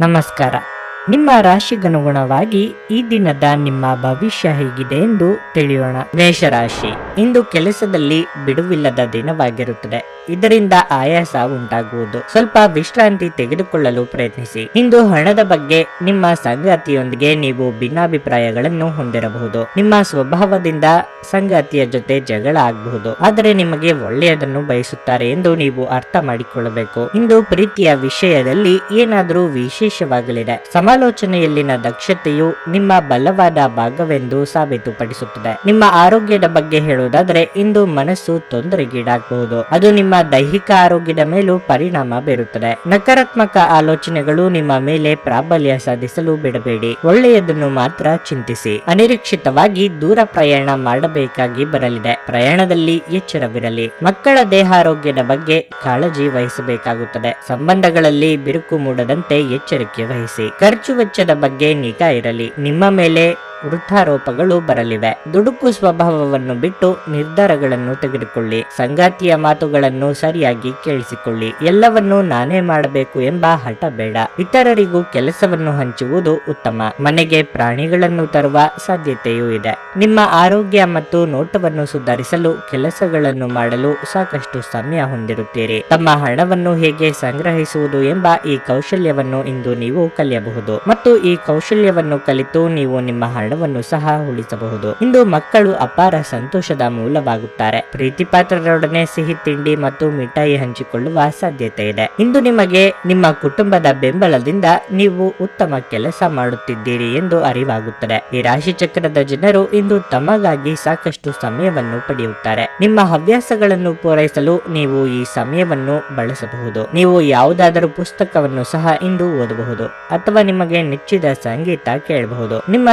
ನಮಸ್ಕಾರ. ನಿಮ್ಮ ರಾಶಿಗನುಗುಣವಾಗಿ ಈ ದಿನದ ನಿಮ್ಮ ಭವಿಷ್ಯ ಹೇಗಿದೆ ಎಂದು ತಿಳಿಯೋಣ. ಮೇಷರಾಶಿ. ಇಂದು ಕೆಲಸದಲ್ಲಿ ಬಿಡುವಿಲ್ಲದ ದಿನವಾಗಿರುತ್ತದೆ. ಇದರಿಂದ ಆಯಾಸ ಉಂಟಾಗುವುದು. ಸ್ವಲ್ಪ ವಿಶ್ರಾಂತಿ ತೆಗೆದುಕೊಳ್ಳಲು ಪ್ರಯತ್ನಿಸಿ. ಇಂದು ಹಣದ ಬಗ್ಗೆ ನಿಮ್ಮ ಸಂಗಾತಿಯೊಂದಿಗೆ ನೀವು ಭಿನ್ನಾಭಿಪ್ರಾಯಗಳನ್ನು ಹೊಂದಿರಬಹುದು. ನಿಮ್ಮ ಸ್ವಭಾವದಿಂದ ಸಂಗಾತಿಯ ಜೊತೆ ಜಗಳ ಆಗಬಹುದು. ಆದರೆ ನಿಮಗೆ ಒಳ್ಳೆಯದನ್ನು ಬಯಸುತ್ತಾರೆ ಎಂದು ನೀವು ಅರ್ಥ ಮಾಡಿಕೊಳ್ಳಬೇಕು. ಇಂದು ಪ್ರೀತಿಯ ವಿಷಯದಲ್ಲಿ ಏನಾದರೂ ವಿಶೇಷವಾಗಲಿದೆ? ಸಮಾಲೋಚನೆಯಲ್ಲಿನ ದಕ್ಷತೆಯು ನಿಮ್ಮ ಬಲವಾದ ಭಾಗವೆಂದು ಸಾಬೀತುಪಡಿಸುತ್ತದೆ. ನಿಮ್ಮ ಆರೋಗ್ಯದ ಬಗ್ಗೆ ಹೇಳುವುದಾದರೆ ಇಂದು ಮನಸ್ಸು ತೊಂದರೆಗೀಡಾಗಬಹುದು. ಅದು ನಿಮ್ಮ ದೈಹಿಕ ಆರೋಗ್ಯದ ಮೇಲೂ ಪರಿಣಾಮ ಬೀರುತ್ತದೆ. ನಕಾರಾತ್ಮಕ ಆಲೋಚನೆಗಳು ನಿಮ್ಮ ಮೇಲೆ ಪ್ರಾಬಲ್ಯ ಸಾಧಿಸಲು ಬಿಡಬೇಡಿ. ಒಳ್ಳೆಯದನ್ನು ಮಾತ್ರ ಚಿಂತಿಸಿ. ಅನಿರೀಕ್ಷಿತವಾಗಿ ದೂರ ಪ್ರಯಾಣ ಮಾಡಬೇಕಾಗಿ ಬರಲಿದೆ. ಪ್ರಯಾಣದಲ್ಲಿ ಎಚ್ಚರವಿರಲಿ. ಮಕ್ಕಳ ದೇಹಾರೋಗ್ಯದ ಬಗ್ಗೆ ಕಾಳಜಿ ವಹಿಸಬೇಕಾಗುತ್ತದೆ. ಸಂಬಂಧಗಳಲ್ಲಿ ಬಿರುಕು ಮೂಡದಂತೆ ಎಚ್ಚರಿಕೆ ವಹಿಸಿ. ಖರ್ಚು ವೆಚ್ಚದ ಬಗ್ಗೆ ನಿಗಾ ಇರಲಿ. ನಿಮ್ಮ ಮೇಲೆ ವೃದ್ಧಾರೋಪಗಳು ಬರಲಿವೆ. ದುಡುಕು ಸ್ವಭಾವವನ್ನು ಬಿಟ್ಟು ನಿರ್ಧಾರಗಳನ್ನು ತೆಗೆದುಕೊಳ್ಳಿ. ಸಂಗಾತಿಯ ಮಾತುಗಳನ್ನು ಸರಿಯಾಗಿ ಕೇಳಿಸಿಕೊಳ್ಳಿ. ಎಲ್ಲವನ್ನೂ ನಾನೇ ಮಾಡಬೇಕು ಎಂಬ ಹಠ ಬೇಡ. ಇತರರಿಗೂ ಕೆಲಸವನ್ನು ಹಂಚುವುದು ಉತ್ತಮ. ಮನೆಗೆ ಪ್ರಾಣಿಗಳನ್ನು ತರುವ ಸಾಧ್ಯತೆಯೂ ಇದೆ. ನಿಮ್ಮ ಆರೋಗ್ಯ ಮತ್ತು ನೋಟವನ್ನು ಸುಧಾರಿಸಲು ಕೆಲಸಗಳನ್ನು ಮಾಡಲು ಸಾಕಷ್ಟು ಸಮಯ ಹೊಂದಿರುತ್ತೀರಿ. ತಮ್ಮ ಹಣವನ್ನು ಹೇಗೆ ಸಂಗ್ರಹಿಸುವುದು ಎಂಬ ಈ ಕೌಶಲ್ಯವನ್ನು ಇಂದು ನೀವು ಕಲಿಯಬಹುದು. ಮತ್ತು ಈ ಕೌಶಲ್ಯವನ್ನು ಕಲಿತು ನೀವು ನಿಮ್ಮ ಹಣವನ್ನು ಸಹ ಉಳಿಸಬಹುದು. ಇಂದು ಮಕ್ಕಳು ಅಪಾರ ಸಂತೋಷದ ಮೂಲವಾಗುತ್ತಾರೆ. ಪ್ರೀತಿಪಾತ್ರರೊಡನೆ ಸಿಹಿ ತಿಂಡಿ ಮತ್ತು ಮಿಠಾಯಿ ಹಂಚಿಕೊಳ್ಳುವ ಸಾಧ್ಯತೆ ಇದೆ. ಇಂದು ನಿಮಗೆ ನಿಮ್ಮ ಕುಟುಂಬದ ಬೆಂಬಲದಿಂದ ನೀವು ಉತ್ತಮ ಕೆಲಸ ಮಾಡುತ್ತಿದ್ದೀರಿ ಎಂದು ಅರಿವಾಗುತ್ತದೆ. ಈ ರಾಶಿ ಚಕ್ರದ ಜನರು ಇಂದು ತಮಗಾಗಿ ಸಾಕಷ್ಟು ಸಮಯವನ್ನು ಪಡೆಯುತ್ತಾರೆ. ನಿಮ್ಮ ಹವ್ಯಾಸಗಳನ್ನು ಪೂರೈಸಲು ನೀವು ಈ ಸಮಯವನ್ನು ಬಳಸಬಹುದು. ನೀವು ಯಾವುದಾದರೂ ಪುಸ್ತಕವನ್ನು ಸಹ ಇಂದು ಓದಬಹುದು ಅಥವಾ ನಿಮಗೆ ನೆಚ್ಚಿದ ಸಂಗೀತ ಕೇಳಬಹುದು. ನಿಮ್ಮ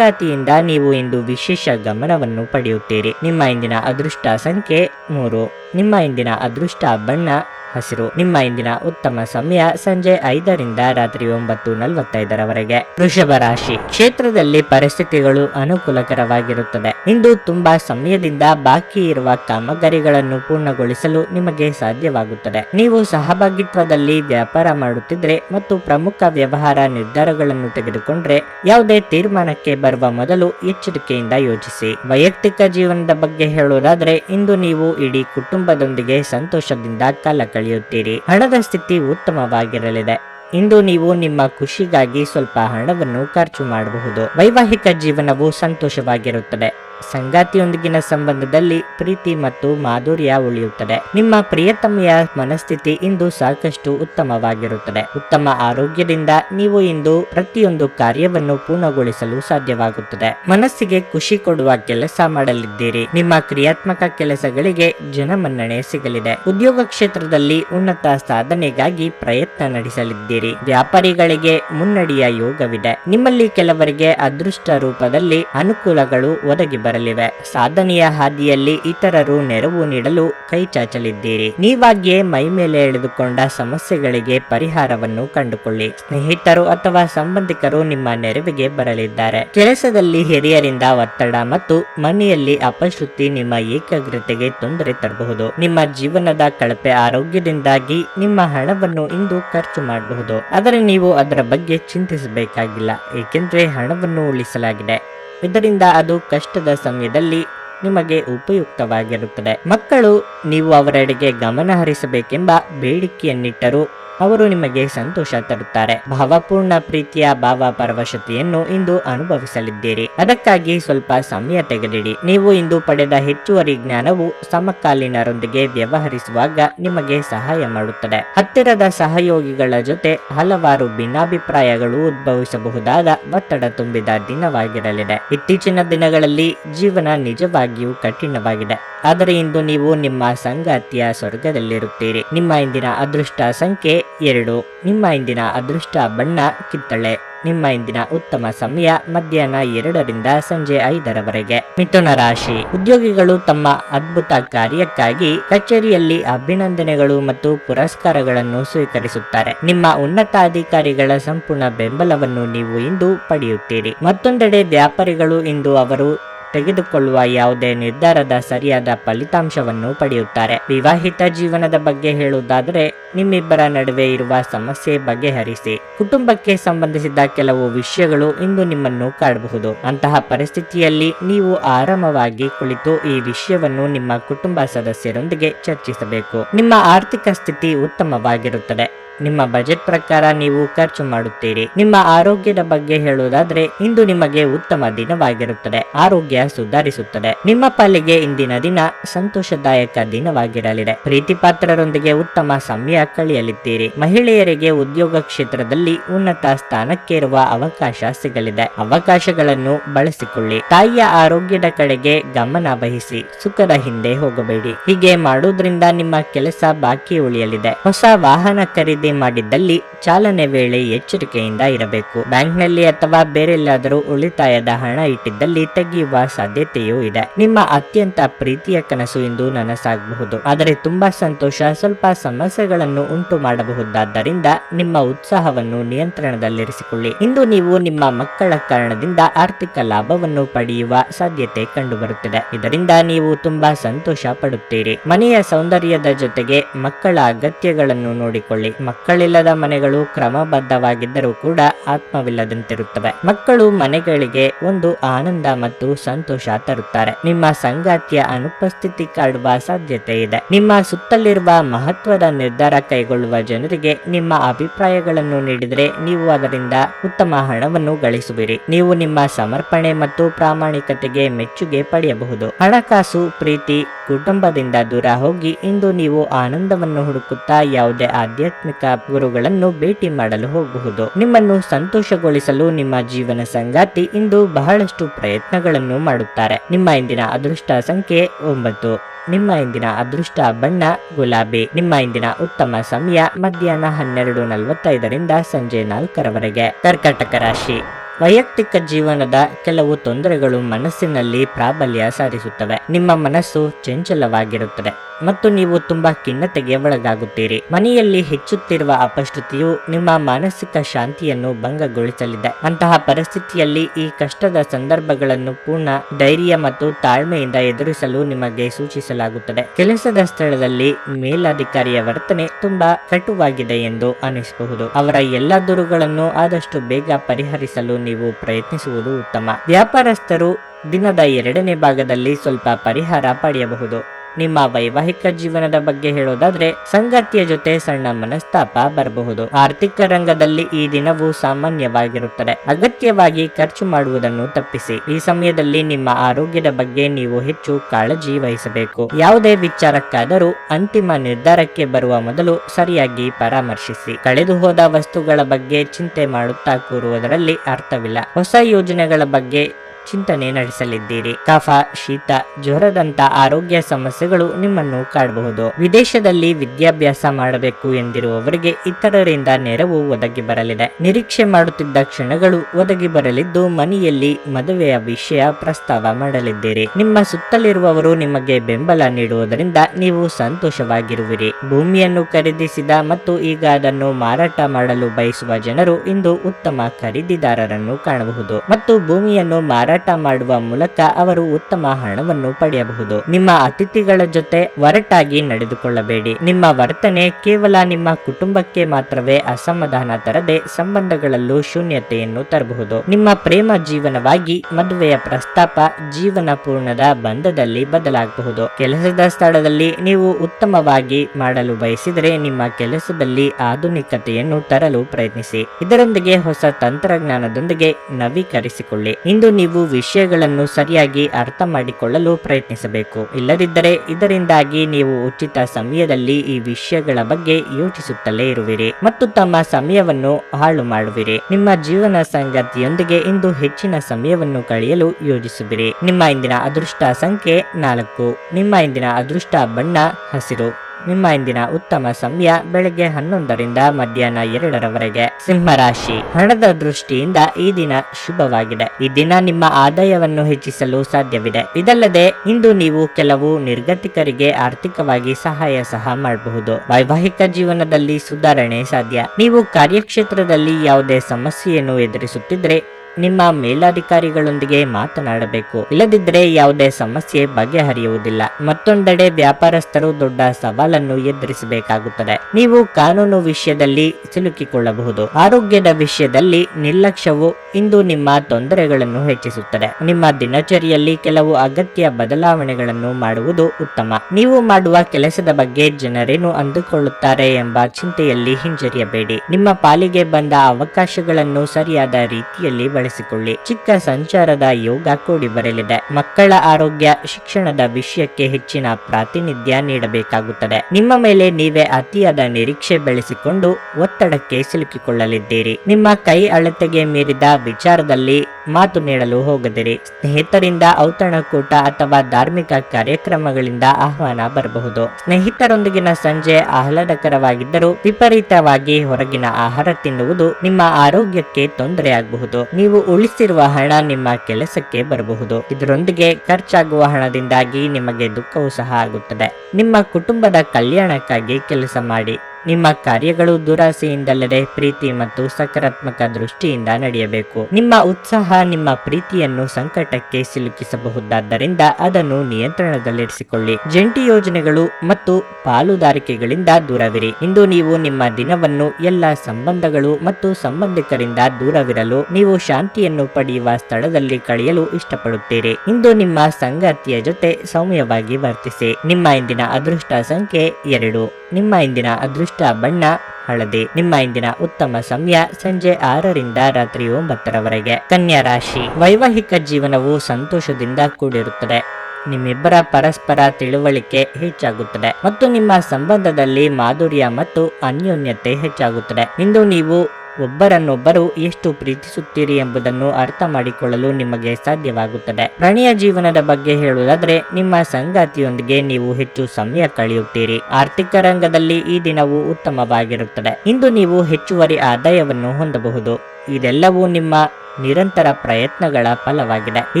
ಸಂಗಾತಿಯಿಂದ ನೀವು ಇಂದು ವಿಶೇಷ ಗಮನವನ್ನು ಪಡೆಯುತ್ತೀರಿ. ನಿಮ್ಮ ಇಂದಿನ ಅದೃಷ್ಟ ಸಂಖ್ಯೆ ಮೂರು. ನಿಮ್ಮ ಇಂದಿನ ಅದೃಷ್ಟ ಬಣ್ಣ ಹಸಿರು. ನಿಮ್ಮ ಇಂದಿನ ಉತ್ತಮ ಸಮಯ ಸಂಜೆ ಐದರಿಂದ ರಾತ್ರಿ ಒಂಬತ್ತು ನಲವತ್ತೈದರವರೆಗೆ. ವೃಷಭ ರಾಶಿ. ಕ್ಷೇತ್ರದಲ್ಲಿ ಪರಿಸ್ಥಿತಿಗಳು ಅನುಕೂಲಕರವಾಗಿರುತ್ತದೆ. ಇಂದು ತುಂಬಾ ಸಮಯದಿಂದ ಬಾಕಿ ಇರುವ ಕಾಮಗಾರಿಗಳನ್ನು ಪೂರ್ಣಗೊಳಿಸಲು ನಿಮಗೆ ಸಾಧ್ಯವಾಗುತ್ತದೆ. ನೀವು ಸಹಭಾಗಿತ್ವದಲ್ಲಿ ವ್ಯಾಪಾರ ಮಾಡುತ್ತಿದ್ರೆ ಮತ್ತು ಪ್ರಮುಖ ವ್ಯವಹಾರ ನಿರ್ಧಾರಗಳನ್ನು ತೆಗೆದುಕೊಂಡ್ರೆ ಯಾವುದೇ ತೀರ್ಮಾನಕ್ಕೆ ಬರುವ ಮೊದಲು ಎಚ್ಚರಿಕೆಯಿಂದ ಯೋಚಿಸಿ. ವೈಯಕ್ತಿಕ ಜೀವನದ ಬಗ್ಗೆ ಹೇಳುವುದಾದ್ರೆ ಇಂದು ನೀವು ಇಡೀ ಕುಟುಂಬದೊಂದಿಗೆ ಸಂತೋಷದಿಂದ ಕಾಲ ಕಳೆಯುತ್ತೀರಿ. ಹಣದ ಸ್ಥಿತಿ ಉತ್ತಮವಾಗಿರಲಿದೆ. ಇಂದು ನೀವು ನಿಮ್ಮ ಖುಷಿಗಾಗಿ ಸ್ವಲ್ಪ ಹಣವನ್ನು ಖರ್ಚು ಮಾಡಬಹುದು. ವೈವಾಹಿಕ ಜೀವನವು ಸಂತೋಷವಾಗಿರುತ್ತದೆ. ಸಂಗಾತಿಯೊಂದಿಗಿನ ಸಂಬಂಧದಲ್ಲಿ ಪ್ರೀತಿ ಮತ್ತು ಮಾಧುರ್ಯ ಉಳಿಯುತ್ತದೆ. ನಿಮ್ಮ ಪ್ರಿಯತಮೆಯ ಮನಸ್ಥಿತಿ ಇಂದು ಸಾಕಷ್ಟು ಉತ್ತಮವಾಗಿರುತ್ತದೆ. ಉತ್ತಮ ಆರೋಗ್ಯದಿಂದ ನೀವು ಇಂದು ಪ್ರತಿಯೊಂದು ಕಾರ್ಯವನ್ನು ಪೂರ್ಣಗೊಳಿಸಲು ಸಾಧ್ಯವಾಗುತ್ತದೆ. ಮನಸ್ಸಿಗೆ ಖುಷಿ ಕೊಡುವ ಕೆಲಸ ಮಾಡಲಿದ್ದೀರಿ. ನಿಮ್ಮ ಕ್ರಿಯಾತ್ಮಕ ಕೆಲಸಗಳಿಗೆ ಜನಮನ್ನಣೆ ಸಿಗಲಿದೆ. ಉದ್ಯೋಗ ಕ್ಷೇತ್ರದಲ್ಲಿ ಉನ್ನತ ಸಾಧನೆಗಾಗಿ ಪ್ರಯತ್ನ ನಡೆಸಲಿದ್ದೀರಿ. ವ್ಯಾಪಾರಿಗಳಿಗೆ ಮುನ್ನಡಿಯ ಯೋಗವಿದೆ. ನಿಮ್ಮಲ್ಲಿ ಕೆಲವರಿಗೆ ಅದೃಷ್ಟ ರೂಪದಲ್ಲಿ ಅನುಕೂಲಗಳು ಒದಗಿ ಬರಲಿವೆ. ಸಾಧನೆಯ ಹಾದಿಯಲ್ಲಿ ಇತರರು ನೆರವು ನೀಡಲು ಕೈ ಚಾಚಲಿದ್ದೀರಿ. ನೀವಾಗಿಯೇ ಮೈ ಮೇಲೆ ಎಳೆದುಕೊಂಡ ಸಮಸ್ಯೆಗಳಿಗೆ ಪರಿಹಾರವನ್ನು ಕಂಡುಕೊಳ್ಳಿ. ಸ್ನೇಹಿತರು ಅಥವಾ ಸಂಬಂಧಿಕರು ನಿಮ್ಮ ನೆರವಿಗೆ ಬರಲಿದ್ದಾರೆ. ಕೆಲಸದಲ್ಲಿ ಹಿರಿಯರಿಂದ ಒತ್ತಡ ಮತ್ತು ಮನೆಯಲ್ಲಿ ಅಪಶ್ರುತಿ ನಿಮ್ಮ ಏಕಾಗ್ರತೆಗೆ ತೊಂದರೆ ತರಬಹುದು. ನಿಮ್ಮ ಜೀವನದ ಕಳಪೆ ಆರೋಗ್ಯದಿಂದಾಗಿ ನಿಮ್ಮ ಹಣವನ್ನು ಇಂದು ಖರ್ಚು ಮಾಡಬಹುದು. ಆದರೆ ನೀವು ಅದರ ಬಗ್ಗೆ ಚಿಂತಿಸಬೇಕಾಗಿಲ್ಲ. ಏಕೆಂದರೆ ಹಣವನ್ನು ಉಳಿಸಲಾಗಿದೆ. ಇದರಿಂದ ಅದು ಕಷ್ಟದ ಸಮಯದಲ್ಲಿ ನಿಮಗೆ ಉಪಯುಕ್ತವಾಗಿರುತ್ತದೆ. ಮಕ್ಕಳು ನೀವು ಅವರೆಡೆಗೆ ಗಮನ ಹರಿಸಬೇಕೆಂಬ ಬೇಡಿಕೆಯನ್ನಿಟ್ಟರೂ ಅವರು ನಿಮಗೆ ಸಂತೋಷ ತರುತ್ತಾರೆ. ಭಾವಪೂರ್ಣ ಪ್ರೀತಿಯ ಭಾವ ಪರವಶತೆಯನ್ನು ಇಂದು ಅನುಭವಿಸಲಿದ್ದೀರಿ. ಅದಕ್ಕಾಗಿ ಸ್ವಲ್ಪ ಸಮಯ ತೆಗೆದಿಡಿ. ನೀವು ಇಂದು ಪಡೆದ ಹೆಚ್ಚುವರಿ ಜ್ಞಾನವು ಸಮಕಾಲೀನರೊಂದಿಗೆ ವ್ಯವಹರಿಸುವಾಗ ನಿಮಗೆ ಸಹಾಯ ಮಾಡುತ್ತದೆ. ಹತ್ತಿರದ ಸಹಯೋಗಿಗಳ ಜೊತೆ ಹಲವಾರು ಭಿನ್ನಾಭಿಪ್ರಾಯಗಳು ಉದ್ಭವಿಸಬಹುದಾದ ಒತ್ತಡ ತುಂಬಿದ ದಿನವಾಗಿರಲಿದೆ. ಇತ್ತೀಚಿನ ದಿನಗಳಲ್ಲಿ ಜೀವನ ನಿಜವಾಗಿಯೂ ಕಠಿಣವಾಗಿದೆ. ಆದರೆ ಇಂದು ನೀವು ನಿಮ್ಮ ಸಂಗಾತಿಯ ಸ್ವರ್ಗದಲ್ಲಿರುತ್ತೀರಿ. ನಿಮ್ಮ ಇಂದಿನ ಅದೃಷ್ಟ ಸಂಖ್ಯೆ ಎರಡು. ನಿಮ್ಮ ಇಂದಿನ ಅದೃಷ್ಟ ಬಣ್ಣ ಕಿತ್ತಳೆ. ನಿಮ್ಮ ಇಂದಿನ ಉತ್ತಮ ಸಮಯ ಮಧ್ಯಾಹ್ನ ಎರಡರಿಂದ ಸಂಜೆ ಐದರವರೆಗೆ. ಮಿಥುನ ರಾಶಿ. ಉದ್ಯೋಗಿಗಳು ತಮ್ಮ ಅದ್ಭುತ ಕಾರ್ಯಕ್ಕಾಗಿ ಕಚೇರಿಯಲ್ಲಿ ಅಭಿನಂದನೆಗಳು ಮತ್ತು ಪುರಸ್ಕಾರಗಳನ್ನು ಸ್ವೀಕರಿಸುತ್ತಾರೆ. ನಿಮ್ಮ ಉನ್ನತಾಧಿಕಾರಿಗಳ ಸಂಪೂರ್ಣ ಬೆಂಬಲವನ್ನು ನೀವು ಇಂದು ಪಡೆಯುತ್ತೀರಿ. ಮತ್ತೊಂದೆಡೆ ವ್ಯಾಪಾರಿಗಳು ಇಂದು ಅವರು ತೆಗೆದುಕೊಳ್ಳುವ ಯಾವುದೇ ನಿರ್ಧಾರದ ಸರಿಯಾದ ಫಲಿತಾಂಶವನ್ನು ಪಡೆಯುತ್ತಾರೆ. ವಿವಾಹಿತ ಜೀವನದ ಬಗ್ಗೆ ಹೇಳುವುದಾದರೆ, ನಿಮ್ಮಿಬ್ಬರ ನಡುವೆ ಇರುವ ಸಮಸ್ಯೆ ಬಗೆಹರಿಸಿ. ಕುಟುಂಬಕ್ಕೆ ಸಂಬಂಧಿಸಿದ ಕೆಲವು ವಿಷಯಗಳು ಇಂದು ನಿಮ್ಮನ್ನು ಕಾಡಬಹುದು. ಅಂತಹ ಪರಿಸ್ಥಿತಿಯಲ್ಲಿ ನೀವು ಆರಾಮವಾಗಿ ಕುಳಿತು ಈ ವಿಷಯವನ್ನು ನಿಮ್ಮ ಕುಟುಂಬ ಸದಸ್ಯರೊಂದಿಗೆ ಚರ್ಚಿಸಬೇಕು. ನಿಮ್ಮ ಆರ್ಥಿಕ ಸ್ಥಿತಿ ಉತ್ತಮವಾಗಿರುತ್ತದೆ. ನಿಮ್ಮ ಬಜೆಟ್ ಪ್ರಕಾರ ನೀವು ಖರ್ಚು ಮಾಡುತ್ತೀರಿ. ನಿಮ್ಮ ಆರೋಗ್ಯದ ಬಗ್ಗೆ ಹೇಳುವುದಾದ್ರೆ, ಇಂದು ನಿಮಗೆ ಉತ್ತಮ ದಿನವಾಗಿರುತ್ತದೆ. ಆರೋಗ್ಯ ಸುಧಾರಿಸುತ್ತದೆ. ನಿಮ್ಮ ಪಾಲಿಗೆ ಇಂದಿನ ದಿನ ಸಂತೋಷದಾಯಕ ದಿನವಾಗಿರಲಿದೆ. ಪ್ರೀತಿಪಾತ್ರರೊಂದಿಗೆ ಉತ್ತಮ ಸಮಯ ಕಳೆಯಲಿದ್ದೀರಿ. ಮಹಿಳೆಯರಿಗೆ ಉದ್ಯೋಗ ಕ್ಷೇತ್ರದಲ್ಲಿ ಉನ್ನತ ಸ್ಥಾನಕ್ಕೇರುವ ಅವಕಾಶ ಸಿಗಲಿದೆ. ಅವಕಾಶಗಳನ್ನು ಬಳಸಿಕೊಳ್ಳಿ. ತಾಯಿಯ ಆರೋಗ್ಯದ ಕಡೆಗೆ ಗಮನ ವಹಿಸಿ. ಸುಖದ ಹಿಂದೆ ಹೋಗಬೇಡಿ. ಹೀಗೆ ಮಾಡುವುದರಿಂದ ನಿಮ್ಮ ಕೆಲಸ ಬಾಕಿ ಉಳಿಯಲಿದೆ. ಹೊಸ ವಾಹನ ಖರೀದಿ ಮಾಡಿದ್ದಲ್ಲಿ ಚಾಲನೆ ವೇಳೆ ಎಚ್ಚರಿಕೆಯಿಂದ ಇರಬೇಕು. ಬ್ಯಾಂಕ್ನಲ್ಲಿ ಅಥವಾ ಬೇರೆಲ್ಲಾದರೂ ಉಳಿತಾಯದ ಹಣ ಇಟ್ಟಿದ್ದಲ್ಲಿ ತೆಗೆಯುವ ಸಾಧ್ಯತೆಯೂ ಇದೆ. ನಿಮ್ಮ ಅತ್ಯಂತ ಪ್ರೀತಿಯ ಕನಸು ಎಂದು ನನಸಾಗಬಹುದು. ಆದರೆ ತುಂಬಾ ಸಂತೋಷ, ಸ್ವಲ್ಪ ಸಮಸ್ಯೆಗಳನ್ನು ಉಂಟು ಮಾಡಬಹುದಾದ್ದರಿಂದ ನಿಮ್ಮ ಉತ್ಸಾಹವನ್ನು ನಿಯಂತ್ರಣದಲ್ಲಿರಿಸಿಕೊಳ್ಳಿ. ಇಂದು ನೀವು ನಿಮ್ಮ ಮಕ್ಕಳ ಕಾರಣದಿಂದ ಆರ್ಥಿಕ ಲಾಭವನ್ನು ಪಡೆಯುವ ಸಾಧ್ಯತೆ ಕಂಡುಬರುತ್ತಿದೆ. ಇದರಿಂದ ನೀವು ತುಂಬಾ ಸಂತೋಷ ಪಡುತ್ತೀರಿ. ಮನೆಯ ಸೌಂದರ್ಯದ ಜೊತೆಗೆ ಮಕ್ಕಳ ಅಗತ್ಯಗಳನ್ನು ನೋಡಿಕೊಳ್ಳಿ. ಮಕ್ಕಳಿಲ್ಲದ ಮನೆಗಳು ಕ್ರಮಬದ್ಧವಾಗಿದ್ದರೂ ಕೂಡ ಆತ್ಮವಿಲ್ಲದಂತಿರುತ್ತವೆ. ಮಕ್ಕಳು ಮನೆಗಳಿಗೆ ಒಂದು ಆನಂದ ಮತ್ತು ಸಂತೋಷ ತರುತ್ತಾರೆ. ನಿಮ್ಮ ಸಂಗಾತಿಯ ಅನುಪಸ್ಥಿತಿ ಕಾಡುವ ಸಾಧ್ಯತೆ ಇದೆ. ನಿಮ್ಮ ಸುತ್ತಲಿರುವ ಮಹತ್ವದ ನಿರ್ಧಾರ ಕೈಗೊಳ್ಳುವ ಜನರಿಗೆ ನಿಮ್ಮ ಅಭಿಪ್ರಾಯಗಳನ್ನು ನೀಡಿದರೆ ನೀವು ಅದರಿಂದ ಉತ್ತಮ ಹಣವನ್ನು ಗಳಿಸುವಿರಿ. ನೀವು ನಿಮ್ಮ ಸಮರ್ಪಣೆ ಮತ್ತು ಪ್ರಾಮಾಣಿಕತೆಗೆ ಮೆಚ್ಚುಗೆ ಪಡೆಯಬಹುದು. ಹಣಕಾಸು, ಪ್ರೀತಿ, ಕುಟುಂಬದಿಂದ ದೂರ ಹೋಗಿ ಇಂದು ನೀವು ಆನಂದವನ್ನು ಹುಡುಕುತ್ತಾ ಯಾವುದೇ ಆಧ್ಯಾತ್ಮಿಕ ಗುರುಗಳನ್ನು ಭೇಟಿ ಮಾಡಲು ಹೋಗಬಹುದು ನಿಮ್ಮನ್ನು ಸಂತೋಷಗೊಳಿಸಲು ನಿಮ್ಮ ಜೀವನ ಸಂಗಾತಿ ಇಂದು ಬಹಳಷ್ಟು ಪ್ರಯತ್ನಗಳನ್ನು ಮಾಡುತ್ತಾರೆ. ನಿಮ್ಮ ಇಂದಿನ ಅದೃಷ್ಟ ಸಂಖ್ಯೆ ಒಂಬತ್ತು. ನಿಮ್ಮ ಇಂದಿನ ಅದೃಷ್ಟ ಬಣ್ಣ ಗುಲಾಬಿ. ನಿಮ್ಮ ಇಂದಿನ ಉತ್ತಮ ಸಮಯ ಮಧ್ಯಾಹ್ನ ಹನ್ನೆರಡು ನಲವತ್ತೈದರಿಂದ ಸಂಜೆ ನಾಲ್ಕರವರೆಗೆ. ಕರ್ಕಟಕ ರಾಶಿ. ವೈಯಕ್ತಿಕ ಜೀವನದ ಕೆಲವು ತೊಂದರೆಗಳು ಮನಸ್ಸಿನಲ್ಲಿ ಪ್ರಾಬಲ್ಯ ಸಾಧಿಸುತ್ತವೆ ನಿಮ್ಮ ಮನಸ್ಸು ಚಂಚಲವಾಗಿರುತ್ತದೆ. ಮತ್ತು ನೀವು ತುಂಬಾ ಖಿನ್ನತೆಗೆ ಒಳಗಾಗುತ್ತೀರಿ. ಮನೆಯಲ್ಲಿ ಹೆಚ್ಚುತ್ತಿರುವ ಅಪಶ್ರುತಿಯು ನಿಮ್ಮ ಮಾನಸಿಕ ಶಾಂತಿಯನ್ನು ಭಂಗಗೊಳಿಸಲಿದೆ. ಅಂತಹ ಪರಿಸ್ಥಿತಿಯಲ್ಲಿ ಈ ಕಷ್ಟದ ಸಂದರ್ಭಗಳನ್ನು ಪೂರ್ಣ ಧೈರ್ಯ ಮತ್ತು ತಾಳ್ಮೆಯಿಂದ ಎದುರಿಸಲು ನಿಮಗೆ ಸೂಚಿಸಲಾಗುತ್ತದೆ. ಕೆಲಸದ ಸ್ಥಳದಲ್ಲಿ ಮೇಲಧಿಕಾರಿಯ ವರ್ತನೆ ತುಂಬಾ ಕಟುವಾಗಿದೆ ಎಂದು ಅನಿಸಬಹುದು ಅವರ ಎಲ್ಲ ದೂರುಗಳನ್ನು ಆದಷ್ಟು ಬೇಗ ಪರಿಹರಿಸಲು ನೀವು ಪ್ರಯತ್ನಿಸುವುದು ಉತ್ತಮ. ವ್ಯಾಪಾರಸ್ಥರು ದಿನದ ಎರಡನೇ ಭಾಗದಲ್ಲಿ ಸ್ವಲ್ಪ ಪರಿಹಾರ ಪಡೆಯಬಹುದು. ನಿಮ್ಮ ವೈವಾಹಿಕ ಜೀವನದ ಬಗ್ಗೆ ಹೇಳೋದಾದ್ರೆ ಸಂಗಾತಿಯ ಜೊತೆ ಸಣ್ಣ ಮನಸ್ತಾಪ ಬರಬಹುದು. ಆರ್ಥಿಕ ರಂಗದಲ್ಲಿ ಈ ದಿನವು ಸಾಮಾನ್ಯವಾಗಿರುತ್ತದೆ. ಅಗತ್ಯವಾಗಿ ಖರ್ಚು ಮಾಡುವುದನ್ನು ತಪ್ಪಿಸಿ. ಈ ಸಮಯದಲ್ಲಿ ನಿಮ್ಮ ಆರೋಗ್ಯದ ಬಗ್ಗೆ ನೀವು ಹೆಚ್ಚು ಕಾಳಜಿ ವಹಿಸಬೇಕು. ಯಾವುದೇ ವಿಚಾರಕ್ಕಾದರೂ ಅಂತಿಮ ನಿರ್ಧಾರಕ್ಕೆ ಬರುವ ಮೊದಲು ಸರಿಯಾಗಿ ಪರಾಮರ್ಶಿಸಿ. ಕಳೆದು ಹೋದ ವಸ್ತುಗಳ ಬಗ್ಗೆ ಚಿಂತೆ ಮಾಡುತ್ತಾ ಕೂರುವುದರಲ್ಲಿ ಅರ್ಥವಿಲ್ಲ. ಹೊಸ ಯೋಜನೆಗಳ ಬಗ್ಗೆ ಚಿಂತನೆ ನಡೆಸಲಿದ್ದೀರಿ. ಕಫ, ಶೀತ, ಜ್ವರದಂತ ಆರೋಗ್ಯ ಸಮಸ್ಯೆಗಳು ನಿಮ್ಮನ್ನು ಕಾಡಬಹುದು. ವಿದೇಶದಲ್ಲಿ ವಿದ್ಯಾಭ್ಯಾಸ ಮಾಡಬೇಕು ಎಂದಿರುವವರಿಗೆ ಇತರರಿಂದ ನೆರವು ಒದಗಿ ಬರಲಿದೆ. ನಿರೀಕ್ಷೆ ಮಾಡುತ್ತಿದ್ದ ಕ್ಷಣಗಳು ಒದಗಿ ಬರಲಿದ್ದು ಮನೆಯಲ್ಲಿ ಮದುವೆಯ ವಿಷಯ ಪ್ರಸ್ತಾವ ಮಾಡಲಿದ್ದೀರಿ. ನಿಮ್ಮ ಸುತ್ತಲಿರುವವರು ನಿಮಗೆ ಬೆಂಬಲ ನೀಡುವುದರಿಂದ ನೀವು ಸಂತೋಷವಾಗಿರುವಿರಿ. ಭೂಮಿಯನ್ನು ಖರೀದಿಸಿದ ಮತ್ತು ಈಗ ಅದನ್ನು ಮಾರಾಟ ಮಾಡಲು ಬಯಸುವ ಜನರು ಇಂದು ಉತ್ತಮ ಖರೀದಿದಾರರನ್ನು ಕಾಣಬಹುದು. ಮತ್ತು ಭೂಮಿಯನ್ನು ಮಾರಾಟ ಮಾಡುವ ಮೂಲಕ ಅವರು ಉತ್ತಮ ಹಣವನ್ನು ಪಡೆಯಬಹುದು. ನಿಮ್ಮ ಅತಿಥಿಗಳ ಜೊತೆ ಒರಟಾಗಿ ನಡೆದುಕೊಳ್ಳಬೇಡಿ. ನಿಮ್ಮ ವರ್ತನೆ ಕೇವಲ ನಿಮ್ಮ ಕುಟುಂಬಕ್ಕೆ ಮಾತ್ರವೇ ಅಸಮಾಧಾನ ತರದೆ ಸಂಬಂಧಗಳಲ್ಲೂ ಶೂನ್ಯತೆಯನ್ನು ತರಬಹುದು. ನಿಮ್ಮ ಪ್ರೇಮ ಜೀವನವಾಗಿ ಮದುವೆಯ ಪ್ರಸ್ತಾಪ ಜೀವನ ಪೂರ್ಣದ ಬಂಧದಲ್ಲಿ ಬದಲಾಗಬಹುದು. ಕೆಲಸದ ಸ್ಥಳದಲ್ಲಿ ನೀವು ಉತ್ತಮವಾಗಿ ಮಾಡಲು ಬಯಸಿದರೆ ನಿಮ್ಮ ಕೆಲಸದಲ್ಲಿ ಆಧುನಿಕತೆಯನ್ನು ತರಲು ಪ್ರಯತ್ನಿಸಿ. ಇದರೊಂದಿಗೆ ಹೊಸ ತಂತ್ರಜ್ಞಾನದೊಂದಿಗೆ ನವೀಕರಿಸಿಕೊಳ್ಳಿ. ಇಂದು ನೀವು ವಿಷಯಗಳನ್ನು ಸರಿಯಾಗಿ ಅರ್ಥ ಮಾಡಿಕೊಳ್ಳಲು ಪ್ರಯತ್ನಿಸಬೇಕು. ಇಲ್ಲದಿದ್ದರೆ ಇದರಿಂದಾಗಿ ನೀವು ಉಚಿತ ಸಮಯದಲ್ಲಿ ಈ ವಿಷಯಗಳ ಬಗ್ಗೆ ಯೋಚಿಸುತ್ತಲೇ ಇರುವಿರಿ ಮತ್ತು ತಮ್ಮ ಸಮಯವನ್ನು ಹಾಳು ಮಾಡುವಿರಿ. ನಿಮ್ಮ ಜೀವನ ಸಂಗತಿಯೊಂದಿಗೆ ಇಂದು ಹೆಚ್ಚಿನ ಸಮಯವನ್ನು ಕಳೆಯಲು ಯೋಜಿಸುವಿರಿ. ನಿಮ್ಮ ಇಂದಿನ ಅದೃಷ್ಟ ಸಂಖ್ಯೆ ನಾಲ್ಕು. ನಿಮ್ಮ ಇಂದಿನ ಅದೃಷ್ಟ ಬಣ್ಣ ಹಸಿರು. ನಿಮ್ಮ ಇಂದಿನ ಉತ್ತಮ ಸಮಯ ಬೆಳಗ್ಗೆ ಹನ್ನೊಂದರಿಂದ ಮಧ್ಯಾಹ್ನ ಎರಡರವರೆಗೆ. ಸಿಂಹರಾಶಿ. ಹಣದ ದೃಷ್ಟಿಯಿಂದ ಈ ದಿನ ಶುಭವಾಗಿದೆ. ಈ ದಿನ ನಿಮ್ಮ ಆದಾಯವನ್ನು ಹೆಚ್ಚಿಸಲು ಸಾಧ್ಯವಿದೆ. ಇದಲ್ಲದೆ, ಇಂದು ನೀವು ಕೆಲವು ನಿರ್ಗತಿಕರಿಗೆ ಆರ್ಥಿಕವಾಗಿ ಸಹಾಯ ಸಹ ಮಾಡಬಹುದು. ವೈವಾಹಿಕ ಜೀವನದಲ್ಲಿ ಸುಧಾರಣೆ ಸಾಧ್ಯ. ನೀವು ಕಾರ್ಯಕ್ಷೇತ್ರದಲ್ಲಿ ಯಾವುದೇ ಸಮಸ್ಯೆಯನ್ನು ಎದುರಿಸುತ್ತಿದ್ರೆ ನಿಮ್ಮ ಮೇಲಾಧಿಕಾರಿಗಳೊಂದಿಗೆ ಮಾತನಾಡಬೇಕು. ಇಲ್ಲದಿದ್ದರೆ ಯಾವುದೇ ಸಮಸ್ಯೆ ಬಗೆಹರಿಯುವುದಿಲ್ಲ. ಮತ್ತೊಂದೆಡೆ ವ್ಯಾಪಾರಸ್ಥರು ದೊಡ್ಡ ಸವಾಲನ್ನು ಎದುರಿಸಬೇಕಾಗುತ್ತದೆ. ನೀವು ಕಾನೂನು ವಿಷಯದಲ್ಲಿ ಸಿಲುಕಿಕೊಳ್ಳಬಹುದು. ಆರೋಗ್ಯದ ವಿಷಯದಲ್ಲಿ ನಿರ್ಲಕ್ಷ್ಯವು ಇಂದು ನಿಮ್ಮ ತೊಂದರೆಗಳನ್ನು ಹೆಚ್ಚಿಸುತ್ತದೆ. ನಿಮ್ಮ ದಿನಚರಿಯಲ್ಲಿ ಕೆಲವು ಅಗತ್ಯ ಬದಲಾವಣೆಗಳನ್ನು ಮಾಡುವುದು ಉತ್ತಮ. ನೀವು ಮಾಡುವ ಕೆಲಸದ ಬಗ್ಗೆ ಜನರೇನು ಅಂದುಕೊಳ್ಳುತ್ತಾರೆ ಎಂಬ ಚಿಂತೆಯಲ್ಲಿ ಹಿಂಜರಿಯಬೇಡಿ. ನಿಮ್ಮ ಪಾಲಿಗೆ ಬಂದ ಅವಕಾಶಗಳನ್ನು ಸರಿಯಾದ ರೀತಿಯಲ್ಲಿ ಬಳಸಿಕೊಳ್ಳಿ ಚಿಕ್ಕ ಸಂಚಾರದ ಯೋಗ ಕೂಡಿ ಬರಲಿದೆ. ಮಕ್ಕಳ ಆರೋಗ್ಯ, ಶಿಕ್ಷಣದ ವಿಷಯಕ್ಕೆ ಹೆಚ್ಚಿನ ಪ್ರಾತಿನಿಧ್ಯ ನೀಡಬೇಕಾಗುತ್ತದೆ. ನಿಮ್ಮ ಮೇಲೆ ನೀವೇ ಅತಿಯಾದ ನಿರೀಕ್ಷೆ ಬೆಳೆಸಿಕೊಂಡು ಒತ್ತಡಕ್ಕೆ ಸಿಲುಕಿಕೊಳ್ಳಲಿದ್ದೀರಿ. ನಿಮ್ಮ ಕೈ ಅಳತೆಗೆ ಮೀರಿದ ವಿಚಾರದಲ್ಲಿ ಮಾತು ನೀಡಲು ಹೋಗದಿರಿ. ಸ್ನೇಹಿತರಿಂದ ಔತಣಕೂಟ ಅಥವಾ ಧಾರ್ಮಿಕ ಕಾರ್ಯಕ್ರಮಗಳಿಂದ ಆಹ್ವಾನ ಬರಬಹುದು. ಸ್ನೇಹಿತರೊಂದಿಗಿನ ಸಂಜೆ ಆಹ್ಲಾದಕರವಾಗಿದ್ದರೂ ವಿಪರೀತವಾಗಿ ಹೊರಗಿನ ಆಹಾರ ತಿನ್ನುವುದು ನಿಮ್ಮ ಆರೋಗ್ಯಕ್ಕೆ ತೊಂದರೆಯಾಗಬಹುದು. ನೀವು ಉಳಿಸಿರುವ ಹಣ ನಿಮ್ಮ ಕೆಲಸಕ್ಕೆ ಬರಬಹುದು. ಇದರೊಂದಿಗೆ ಖರ್ಚಾಗುವ ಹಣದಿಂದಾಗಿ ನಿಮಗೆ ದುಃಖವೂ ಸಹ ಆಗುತ್ತದೆ. ನಿಮ್ಮ ಕುಟುಂಬದ ಕಲ್ಯಾಣಕ್ಕಾಗಿ ಕೆಲಸ ಮಾಡಿ. ನಿಮ್ಮ ಕಾರ್ಯಗಳು ದುರಾಸೆಯಿಂದಲ್ಲದೆ ಪ್ರೀತಿ ಮತ್ತು ಸಕಾರಾತ್ಮಕ ದೃಷ್ಟಿಯಿಂದ ನಡೆಯಬೇಕು. ನಿಮ್ಮ ಉತ್ಸಾಹ, ನಿಮ್ಮ ಪ್ರೀತಿಯನ್ನು ಸಂಕಟಕ್ಕೆ ಸಿಲುಕಿಸಬಹುದಾದ್ದರಿಂದ ಅದನ್ನು ನಿಯಂತ್ರಣದಲ್ಲಿರಿಸಿಕೊಳ್ಳಿ. ಜಂಟಿ ಯೋಜನೆಗಳು ಮತ್ತು ಪಾಲುದಾರಿಕೆಗಳಿಂದ ದೂರವಿರಿ. ಇಂದು ನೀವು ನಿಮ್ಮ ದಿನವನ್ನು ಎಲ್ಲ ಸಂಬಂಧಗಳು ಮತ್ತು ಸಂಬಂಧಿಕರಿಂದ ದೂರವಿರಲು ನೀವು ಶಾಂತಿಯನ್ನು ಪಡೆಯುವ ಸ್ಥಳದಲ್ಲಿ ಕಳೆಯಲು ಇಷ್ಟಪಡುತ್ತೀರಿ. ಇಂದು ನಿಮ್ಮ ಸಂಗಾತಿಯ ಜೊತೆ ಸೌಮ್ಯವಾಗಿ ವರ್ತಿಸಿ. ನಿಮ್ಮ ಇಂದಿನ ಅದೃಷ್ಟ ಸಂಖ್ಯೆ ಎರಡು. ನಿಮ್ಮ ಇಂದಿನ ಅದೃಷ್ಟ ಬಣ್ಣ, ಹಳದಿ. ನಿಮ್ಮ ಇಂದಿನ ಉತ್ತಮ ಸಮಯ ಸಂಜೆ ಆರರಿಂದ ರಾತ್ರಿ ಒಂಬತ್ತರವರೆಗೆ. ಕನ್ಯಾ ರಾಶಿ. ವೈವಾಹಿಕ ಜೀವನವು ಸಂತೋಷದಿಂದ ಕೂಡಿರುತ್ತದೆ. ನಿಮ್ಮಿಬ್ಬರ ಪರಸ್ಪರ ತಿಳುವಳಿಕೆ ಹೆಚ್ಚಾಗುತ್ತದೆ ಮತ್ತು ನಿಮ್ಮ ಸಂಬಂಧದಲ್ಲಿ ಮಾಧುರ್ಯ ಮತ್ತು ಅನ್ಯೋನ್ಯತೆ ಹೆಚ್ಚಾಗುತ್ತದೆ. ಇಂದು ನೀವು ಒಬ್ಬರನ್ನೊಬ್ಬರು ಎಷ್ಟು ಪ್ರೀತಿಸುತ್ತೀರಿ ಎಂಬುದನ್ನು ಅರ್ಥ ಮಾಡಿಕೊಳ್ಳಲು ನಿಮಗೆ ಸಾಧ್ಯವಾಗುತ್ತದೆ. ಪ್ರಣಯ ಜೀವನದ ಬಗ್ಗೆ ಹೇಳುವುದಾದ್ರೆ, ನಿಮ್ಮ ಸಂಗಾತಿಯೊಂದಿಗೆ ನೀವು ಹೆಚ್ಚು ಸಮಯ ಕಳೆಯುತ್ತೀರಿ. ಆರ್ಥಿಕ ರಂಗದಲ್ಲಿ ಈ ದಿನವು ಉತ್ತಮವಾಗಿರುತ್ತದೆ. ಇಂದು ನೀವು ಹೆಚ್ಚುವರಿ ಆದಾಯವನ್ನು ಹೊಂದಬಹುದು. ಇದೆಲ್ಲವೂ ನಿಮ್ಮ ನಿರಂತರ ಪ್ರಯತ್ನಗಳ ಫಲವಾಗಿದೆ.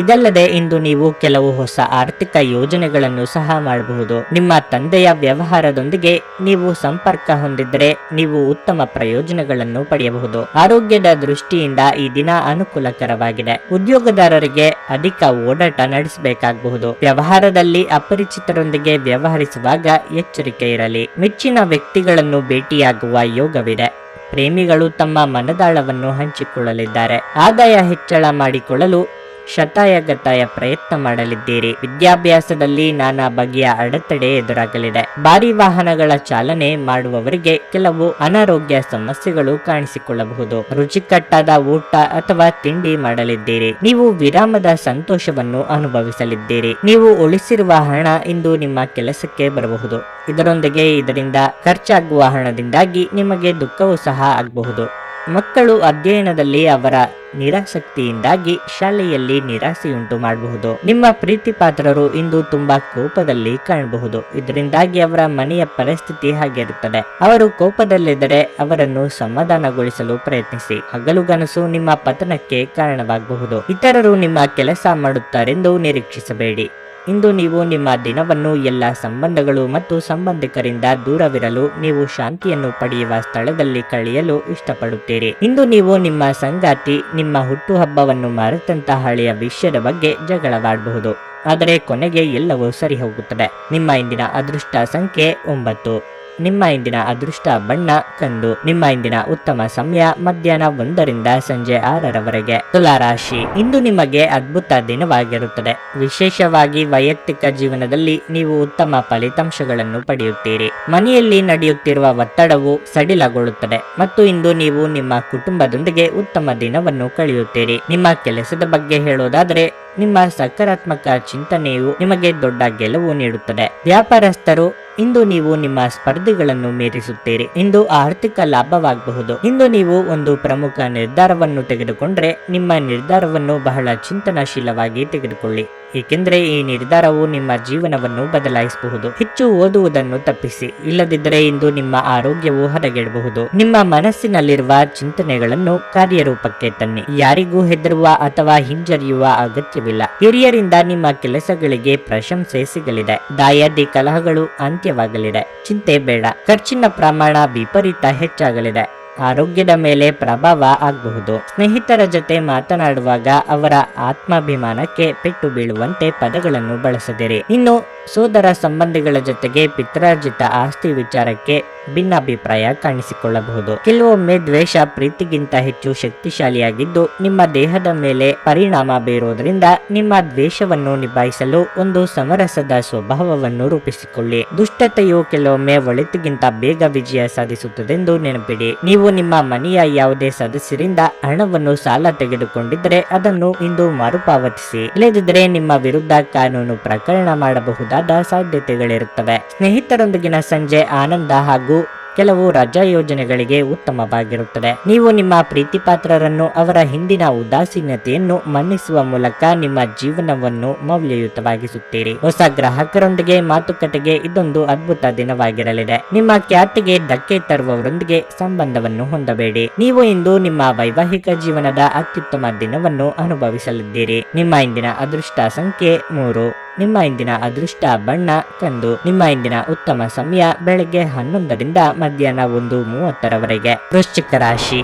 ಇದಲ್ಲದೆ ಇಂದು ನೀವು ಕೆಲವು ಹೊಸ ಆರ್ಥಿಕ ಯೋಜನೆಗಳನ್ನು ಸಹ ಮಾಡಬಹುದು. ನಿಮ್ಮ ತಂದೆಯ ವ್ಯವಹಾರದೊಂದಿಗೆ ನೀವು ಸಂಪರ್ಕ ಹೊಂದಿದ್ರೆ ನೀವು ಉತ್ತಮ ಪ್ರಯೋಜನಗಳನ್ನು ಪಡೆಯಬಹುದು. ಆರೋಗ್ಯದ ದೃಷ್ಟಿಯಿಂದ ಈ ದಿನ ಅನುಕೂಲಕರವಾಗಿದೆ. ಉದ್ಯೋಗದಾರರಿಗೆ ಅಧಿಕ ಓಡಾಟ ನಡೆಸಬೇಕಾಗಬಹುದು. ವ್ಯವಹಾರದಲ್ಲಿ ಅಪರಿಚಿತರೊಂದಿಗೆ ವ್ಯವಹರಿಸುವಾಗ ಎಚ್ಚರಿಕೆ ಇರಲಿ. ಮೆಚ್ಚಿನ ವ್ಯಕ್ತಿಗಳನ್ನು ಭೇಟಿಯಾಗುವ ಯೋಗವಿದೆ. ಪ್ರೇಮಿಗಳು ತಮ್ಮ ಮನದಾಳವನ್ನು ಹಂಚಿಕೊಳ್ಳಲಿದ್ದಾರೆ. ಆದಾಯ ಹೆಚ್ಚಳ ಮಾಡಿಕೊಳ್ಳಲು ಶತಾಯಗತಾಯ ಪ್ರಯತ್ನ ಮಾಡಲಿದ್ದೀರಿ. ವಿದ್ಯಾಭ್ಯಾಸದಲ್ಲಿ ನಾನಾ ಬಗೆಯ ಅಡೆತಡೆ ಎದುರಾಗಲಿದೆ. ಭಾರಿ ವಾಹನಗಳ ಚಾಲನೆ ಮಾಡುವವರಿಗೆ ಕೆಲವು ಅನಾರೋಗ್ಯ ಸಮಸ್ಯೆಗಳು ಕಾಣಿಸಿಕೊಳ್ಳಬಹುದು. ರುಚಿಕಟ್ಟಾದ ಊಟ ಅಥವಾ ತಿಂಡಿ ಮಾಡಲಿದ್ದೀರಿ. ನೀವು ವಿರಾಮದ ಸಂತೋಷವನ್ನು ಅನುಭವಿಸಲಿದ್ದೀರಿ. ನೀವು ಉಳಿಸಿರುವ ಹಣ ಇಂದು ನಿಮ್ಮ ಕೆಲಸಕ್ಕೆ ಬರಬಹುದು. ಇದರೊಂದಿಗೆ ಇದರಿಂದ ಖರ್ಚಾಗುವ ಹಣದಿಂದಾಗಿ ನಿಮಗೆ ದುಃಖವೂ ಸಹ ಆಗಬಹುದು. ಮಕ್ಕಳು ಅಧ್ಯಯನದಲ್ಲಿ ಅವರ ನಿರಾಸಕ್ತಿಯಿಂದಾಗಿ ಶಾಲೆಯಲ್ಲಿ ನಿರಾಸೆಯುಂಟು ಮಾಡಬಹುದು. ನಿಮ್ಮ ಪ್ರೀತಿ ಪಾತ್ರರು ಇಂದು ತುಂಬಾ ಕೋಪದಲ್ಲಿ ಕಾಣಬಹುದು. ಇದರಿಂದಾಗಿ ಅವರ ಮನೆಯ ಪರಿಸ್ಥಿತಿ ಹಾಗಿರುತ್ತದೆ ಅವರು ಕೋಪದಲ್ಲಿದ್ದರೆ ಅವರನ್ನು ಸಮಾಧಾನಗೊಳಿಸಲು ಪ್ರಯತ್ನಿಸಿ. ಹಗಲುಗನಸು ನಿಮ್ಮ ಪತನಕ್ಕೆ ಕಾರಣವಾಗಬಹುದು. ಇತರರು ನಿಮ್ಮ ಕೆಲಸ ಮಾಡುತ್ತಾರೆಂದು ನಿರೀಕ್ಷಿಸಬೇಡಿ. ಇಂದು ನೀವು ನಿಮ್ಮ ದಿನವನ್ನು ಎಲ್ಲ ಸಂಬಂಧಗಳು ಮತ್ತು ಸಂಬಂಧಿಕರಿಂದ ದೂರವಿರಲು ನೀವು ಶಾಂತಿಯನ್ನು ಪಡೆಯುವ ಸ್ಥಳದಲ್ಲಿ ಕಳೆಯಲು ಇಷ್ಟಪಡುತ್ತೀರಿ. ಇಂದು ನೀವು ನಿಮ್ಮ ಸಂಗಾತಿ, ನಿಮ್ಮ ಹುಟ್ಟುಹಬ್ಬವನ್ನು ಮರೆತಂತಹ ಹಳೆಯ ವಿಷಯದ ಬಗ್ಗೆ ಜಗಳವಾಡಬಹುದು. ಆದರೆ ಕೊನೆಗೆ ಎಲ್ಲವೂ ಸರಿ ಹೋಗುತ್ತದೆ ನಿಮ್ಮ ಇಂದಿನ ಅದೃಷ್ಟ ಸಂಖ್ಯೆ ಒಂಬತ್ತು. ನಿಮ್ಮ ಇಂದಿನ ಅದೃಷ್ಟ ಬಣ್ಣ ಕಂದು ನಿಮ್ಮ ಇಂದಿನ ಉತ್ತಮ ಸಮಯ ಮಧ್ಯಾಹ್ನ ಒಂದರಿಂದ ಸಂಜೆ ಆರರವರೆಗೆ. ತುಲಾರಾಶಿ ಇಂದು ನಿಮಗೆ ಅದ್ಭುತ ದಿನವಾಗಿರುತ್ತದೆ. ವಿಶೇಷವಾಗಿ ವೈಯಕ್ತಿಕ ಜೀವನದಲ್ಲಿ ನೀವು ಉತ್ತಮ ಫಲಿತಾಂಶಗಳನ್ನು ಪಡೆಯುತ್ತೀರಿ. ಮನೆಯಲ್ಲಿ ನಡೆಯುತ್ತಿರುವ ಒತ್ತಡವು ಸಡಿಲಗೊಳ್ಳುತ್ತದೆ ಮತ್ತು ಇಂದು ನೀವು ನಿಮ್ಮ ಕುಟುಂಬದೊಂದಿಗೆ ಉತ್ತಮ ದಿನವನ್ನು ಕಳೆಯುತ್ತೀರಿ. ನಿಮ್ಮ ಕೆಲಸದ ಬಗ್ಗೆ ಹೇಳೋದಾದ್ರೆ, ನಿಮ್ಮ ಸಕಾರಾತ್ಮಕ ಚಿಂತನೆಯು ನಿಮಗೆ ದೊಡ್ಡ ಗೆಲುವು ನೀಡುತ್ತದೆ. ವ್ಯಾಪಾರಸ್ಥರು ಇಂದು ನೀವು ನಿಮ್ಮ ಸ್ಪರ್ಧಿಗಳನ್ನು ಮೀರಿಸುತ್ತೀರಿ. ಇಂದು ಆರ್ಥಿಕ ಲಾಭವಾಗಬಹುದು. ಇಂದು ನೀವು ಒಂದು ಪ್ರಮುಖ ನಿರ್ಧಾರವನ್ನು ತೆಗೆದುಕೊಂಡ್ರೆ ನಿಮ್ಮ ನಿರ್ಧಾರವನ್ನು ಬಹಳ ಚಿಂತನಾಶೀಲವಾಗಿ ತೆಗೆದುಕೊಳ್ಳಿ. ಏಕೆಂದರೆ ಈ ನಿರ್ಧಾರವು ನಿಮ್ಮ ಜೀವನವನ್ನು ಬದಲಾಯಿಸಬಹುದು. ಹೆಚ್ಚು ಓದುವುದನ್ನು ತಪ್ಪಿಸಿ. ಇಲ್ಲದಿದ್ದರೆ ಇಂದು ನಿಮ್ಮ ಆರೋಗ್ಯವು ಹದಗೆಡಬಹುದು. ನಿಮ್ಮ ಮನಸ್ಸಿನಲ್ಲಿರುವ ಚಿಂತನೆಗಳನ್ನು ಕಾರ್ಯರೂಪಕ್ಕೆ ತನ್ನಿ. ಯಾರಿಗೂ ಹೆದರುವ ಅಥವಾ ಹಿಂಜರಿಯುವ ಅಗತ್ಯವಿಲ್ಲ. ಹಿರಿಯರಿಂದ ನಿಮ್ಮ ಕೆಲಸಗಳಿಗೆ ಪ್ರಶಂಸೆ ಸಿಗಲಿದೆ. ದಾಯಾದಿ ಕಲಹಗಳು ಅಂತ್ಯವಾಗಲಿದೆ ಚಿಂತೆ ಬೇಡ. ಖರ್ಚಿನ ಪ್ರಮಾಣ ವಿಪರೀತ ಹೆಚ್ಚಾಗಲಿದೆ. ಆರೋಗ್ಯದ ಮೇಲೆ ಪ್ರಭಾವ ಆಗಬಹುದು. ಸ್ನೇಹಿತರ ಜೊತೆ ಮಾತನಾಡುವಾಗ ಅವರ ಆತ್ಮಾಭಿಮಾನಕ್ಕೆ ಪೆಟ್ಟು ಬೀಳುವಂತೆ ಪದಗಳನ್ನು ಬಳಸದಿರಿ. ಇನ್ನು ಸೋದರ ಸಂಬಂಧಿಗಳ ಜೊತೆಗೆ ಪಿತ್ರಾರ್ಜಿತ ಆಸ್ತಿ ವಿಚಾರಕ್ಕೆ ಭಿನ್ನಾಭಿಪ್ರಾಯ ಕಾಣಿಸಿಕೊಳ್ಳಬಹುದು. ಕೆಲವೊಮ್ಮೆ ದ್ವೇಷ ಪ್ರೀತಿಗಿಂತ ಹೆಚ್ಚು ಶಕ್ತಿಶಾಲಿಯಾಗಿದ್ದು, ನಿಮ್ಮ ದೇಹದ ಮೇಲೆ ಪರಿಣಾಮ ಬೀರುವುದರಿಂದ ನಿಮ್ಮ ದ್ವೇಷವನ್ನು ನಿಭಾಯಿಸಲು ಒಂದು ಸಮರಸದ ಸ್ವಭಾವವನ್ನು ರೂಪಿಸಿಕೊಳ್ಳಿ. ದುಷ್ಟತೆಯು ಕೆಲವೊಮ್ಮೆ ಒಳಿತಿಗಿಂತ ಬೇಗ ವಿಜಯ ಸಾಧಿಸುತ್ತದೆಂದು ನೆನಪಿಡಿ. ನೀವು ನಿಮ್ಮ ಮನೆಯ ಯಾವುದೇ ಸದಸ್ಯರಿಂದ ಹಣವನ್ನು ಸಾಲ ತೆಗೆದುಕೊಂಡಿದ್ದರೆ ಅದನ್ನು ಇಂದು ಮರುಪಾವತಿಸಿ. ಇಲ್ಲದಿದ್ದರೆ ನಿಮ್ಮ ವಿರುದ್ಧ ಕಾನೂನು ಪ್ರಕರಣ ಮಾಡಬಹುದಾದ ಸಾಧ್ಯತೆಗಳಿರುತ್ತವೆ. ಸ್ನೇಹಿತರೊಂದಿಗಿನ ಸಂಜೆ ಆನಂದ ಹಾಗೂ ಕೆಲವು ರಜಾ ಯೋಜನೆಗಳಿಗೆ ಉತ್ತಮವಾಗಿರುತ್ತದೆ. ನೀವು ನಿಮ್ಮ ಪ್ರೀತಿಪಾತ್ರರನ್ನು ಅವರ ಹಿಂದಿನ ಉದಾಸೀನತೆಯನ್ನು ಮನ್ನಿಸುವ ಮೂಲಕ ನಿಮ್ಮ ಜೀವನವನ್ನು ಮೌಲ್ಯಯುತವಾಗಿಸುತ್ತೀರಿ. ಹೊಸ ಗ್ರಾಹಕರೊಂದಿಗೆ ಮಾತುಕತೆಗೆ ಇದೊಂದು ಅದ್ಭುತ ದಿನವಾಗಿರಲಿದೆ. ನಿಮ್ಮ ಖ್ಯಾತಿಗೆ ಧಕ್ಕೆ ತರುವವರೊಂದಿಗೆ ಸಂಬಂಧವನ್ನು ಹೊಂದಬೇಡಿ. ನೀವು ಇಂದು ನಿಮ್ಮ ವೈವಾಹಿಕ ಜೀವನದ ಅತ್ಯುತ್ತಮ ದಿನವನ್ನು ಅನುಭವಿಸಲಿದ್ದೀರಿ. ನಿಮ್ಮ ಇಂದಿನ ಅದೃಷ್ಟ ಸಂಖ್ಯೆ ಮೂರು. ನಿಮ್ಮ ಇಂದಿನ ಅದೃಷ್ಟ ಬಣ್ಣ ಕಂದು ನಿಮ್ಮ ಇಂದಿನ ಉತ್ತಮ ಸಮಯ ಬೆಳಗ್ಗೆ ಹನ್ನೊಂದರಿಂದ ಮಧ್ಯಾಹ್ನ ಒಂದು ಮೂವತ್ತರವರೆಗೆ. ವೃಶ್ಚಿಕ ರಾಶಿ.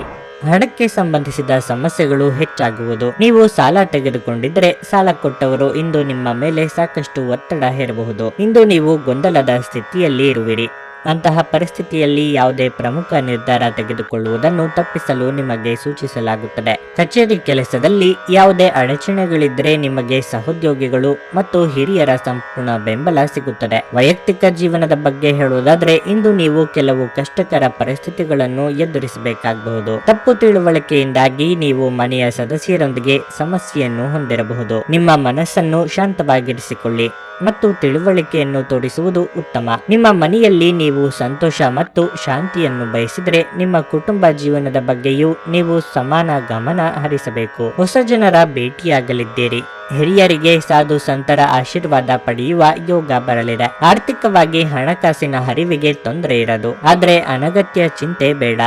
ಹಣಕ್ಕೆ ಸಂಬಂಧಿಸಿದ ಸಮಸ್ಯೆಗಳು ಹೆಚ್ಚಾಗುವುದು. ನೀವು ಸಾಲ ತೆಗೆದುಕೊಂಡಿದ್ದರೆ ಸಾಲ ಕೊಟ್ಟವರು ಇಂದು ನಿಮ್ಮ ಮೇಲೆ ಸಾಕಷ್ಟು ಒತ್ತಡ ಹೇರಬಹುದು. ಇಂದು ನೀವು ಗೊಂದಲದ ಸ್ಥಿತಿಯಲ್ಲಿ ಇರುವಿರಿ. ಅಂತಹ ಪರಿಸ್ಥಿತಿಯಲ್ಲಿ ಯಾವುದೇ ಪ್ರಮುಖ ನಿರ್ಧಾರ ತೆಗೆದುಕೊಳ್ಳುವುದನ್ನು ತಪ್ಪಿಸಲು ನಿಮಗೆ ಸೂಚಿಸಲಾಗುತ್ತದೆ. ಕಚೇರಿ ಕೆಲಸದಲ್ಲಿ ಯಾವುದೇ ಅಡಚಣೆಗಳಿದ್ದರೆ ನಿಮಗೆ ಸಹೋದ್ಯೋಗಿಗಳು ಮತ್ತು ಹಿರಿಯರ ಸಂಪೂರ್ಣ ಬೆಂಬಲ ಸಿಗುತ್ತದೆ. ವೈಯಕ್ತಿಕ ಜೀವನದ ಬಗ್ಗೆ ಹೇಳುವುದಾದ್ರೆ, ಇಂದು ನೀವು ಕೆಲವು ಕಷ್ಟಕರ ಪರಿಸ್ಥಿತಿಗಳನ್ನು ಎದುರಿಸಬೇಕಾಗಬಹುದು. ತಪ್ಪು ತಿಳುವಳಿಕೆಯಿಂದಾಗಿ ನೀವು ಮನೆಯ ಸದಸ್ಯರೊಂದಿಗೆ ಸಮಸ್ಯೆಯನ್ನು ಹೊಂದಿರಬಹುದು. ನಿಮ್ಮ ಮನಸ್ಸನ್ನು ಶಾಂತವಾಗಿರಿಸಿಕೊಳ್ಳಿ. ಮತ್ತು ತಿಳುವಳಿಕೆಯನ್ನು ತೋರಿಸುವುದು ಉತ್ತಮ. ನಿಮ್ಮ ಮನೆಯಲ್ಲಿ ನೀವು ಸಂತೋಷ ಮತ್ತು ಶಾಂತಿಯನ್ನು ಬಯಸಿದರೆ ನಿಮ್ಮ ಕುಟುಂಬ ಜೀವನದ ಬಗ್ಗೆಯೂ ನೀವು ಸಮಾನ ಗಮನ ಹರಿಸಬೇಕು. ಹೊಸ ಜನರ ಭೇಟಿಯಾಗಲಿದ್ದೀರಿ. ಹಿರಿಯರಿಗೆ ಸಾಧು ಸಂತರ ಆಶೀರ್ವಾದ ಪಡೆಯುವ ಯೋಗ ಬರಲಿದೆ. ಆರ್ಥಿಕವಾಗಿ ಹಣಕಾಸಿನ ಹರಿವಿಗೆ ತೊಂದರೆ ಇರದು. ಆದರೆ ಅನಗತ್ಯ ಚಿಂತೆ ಬೇಡ.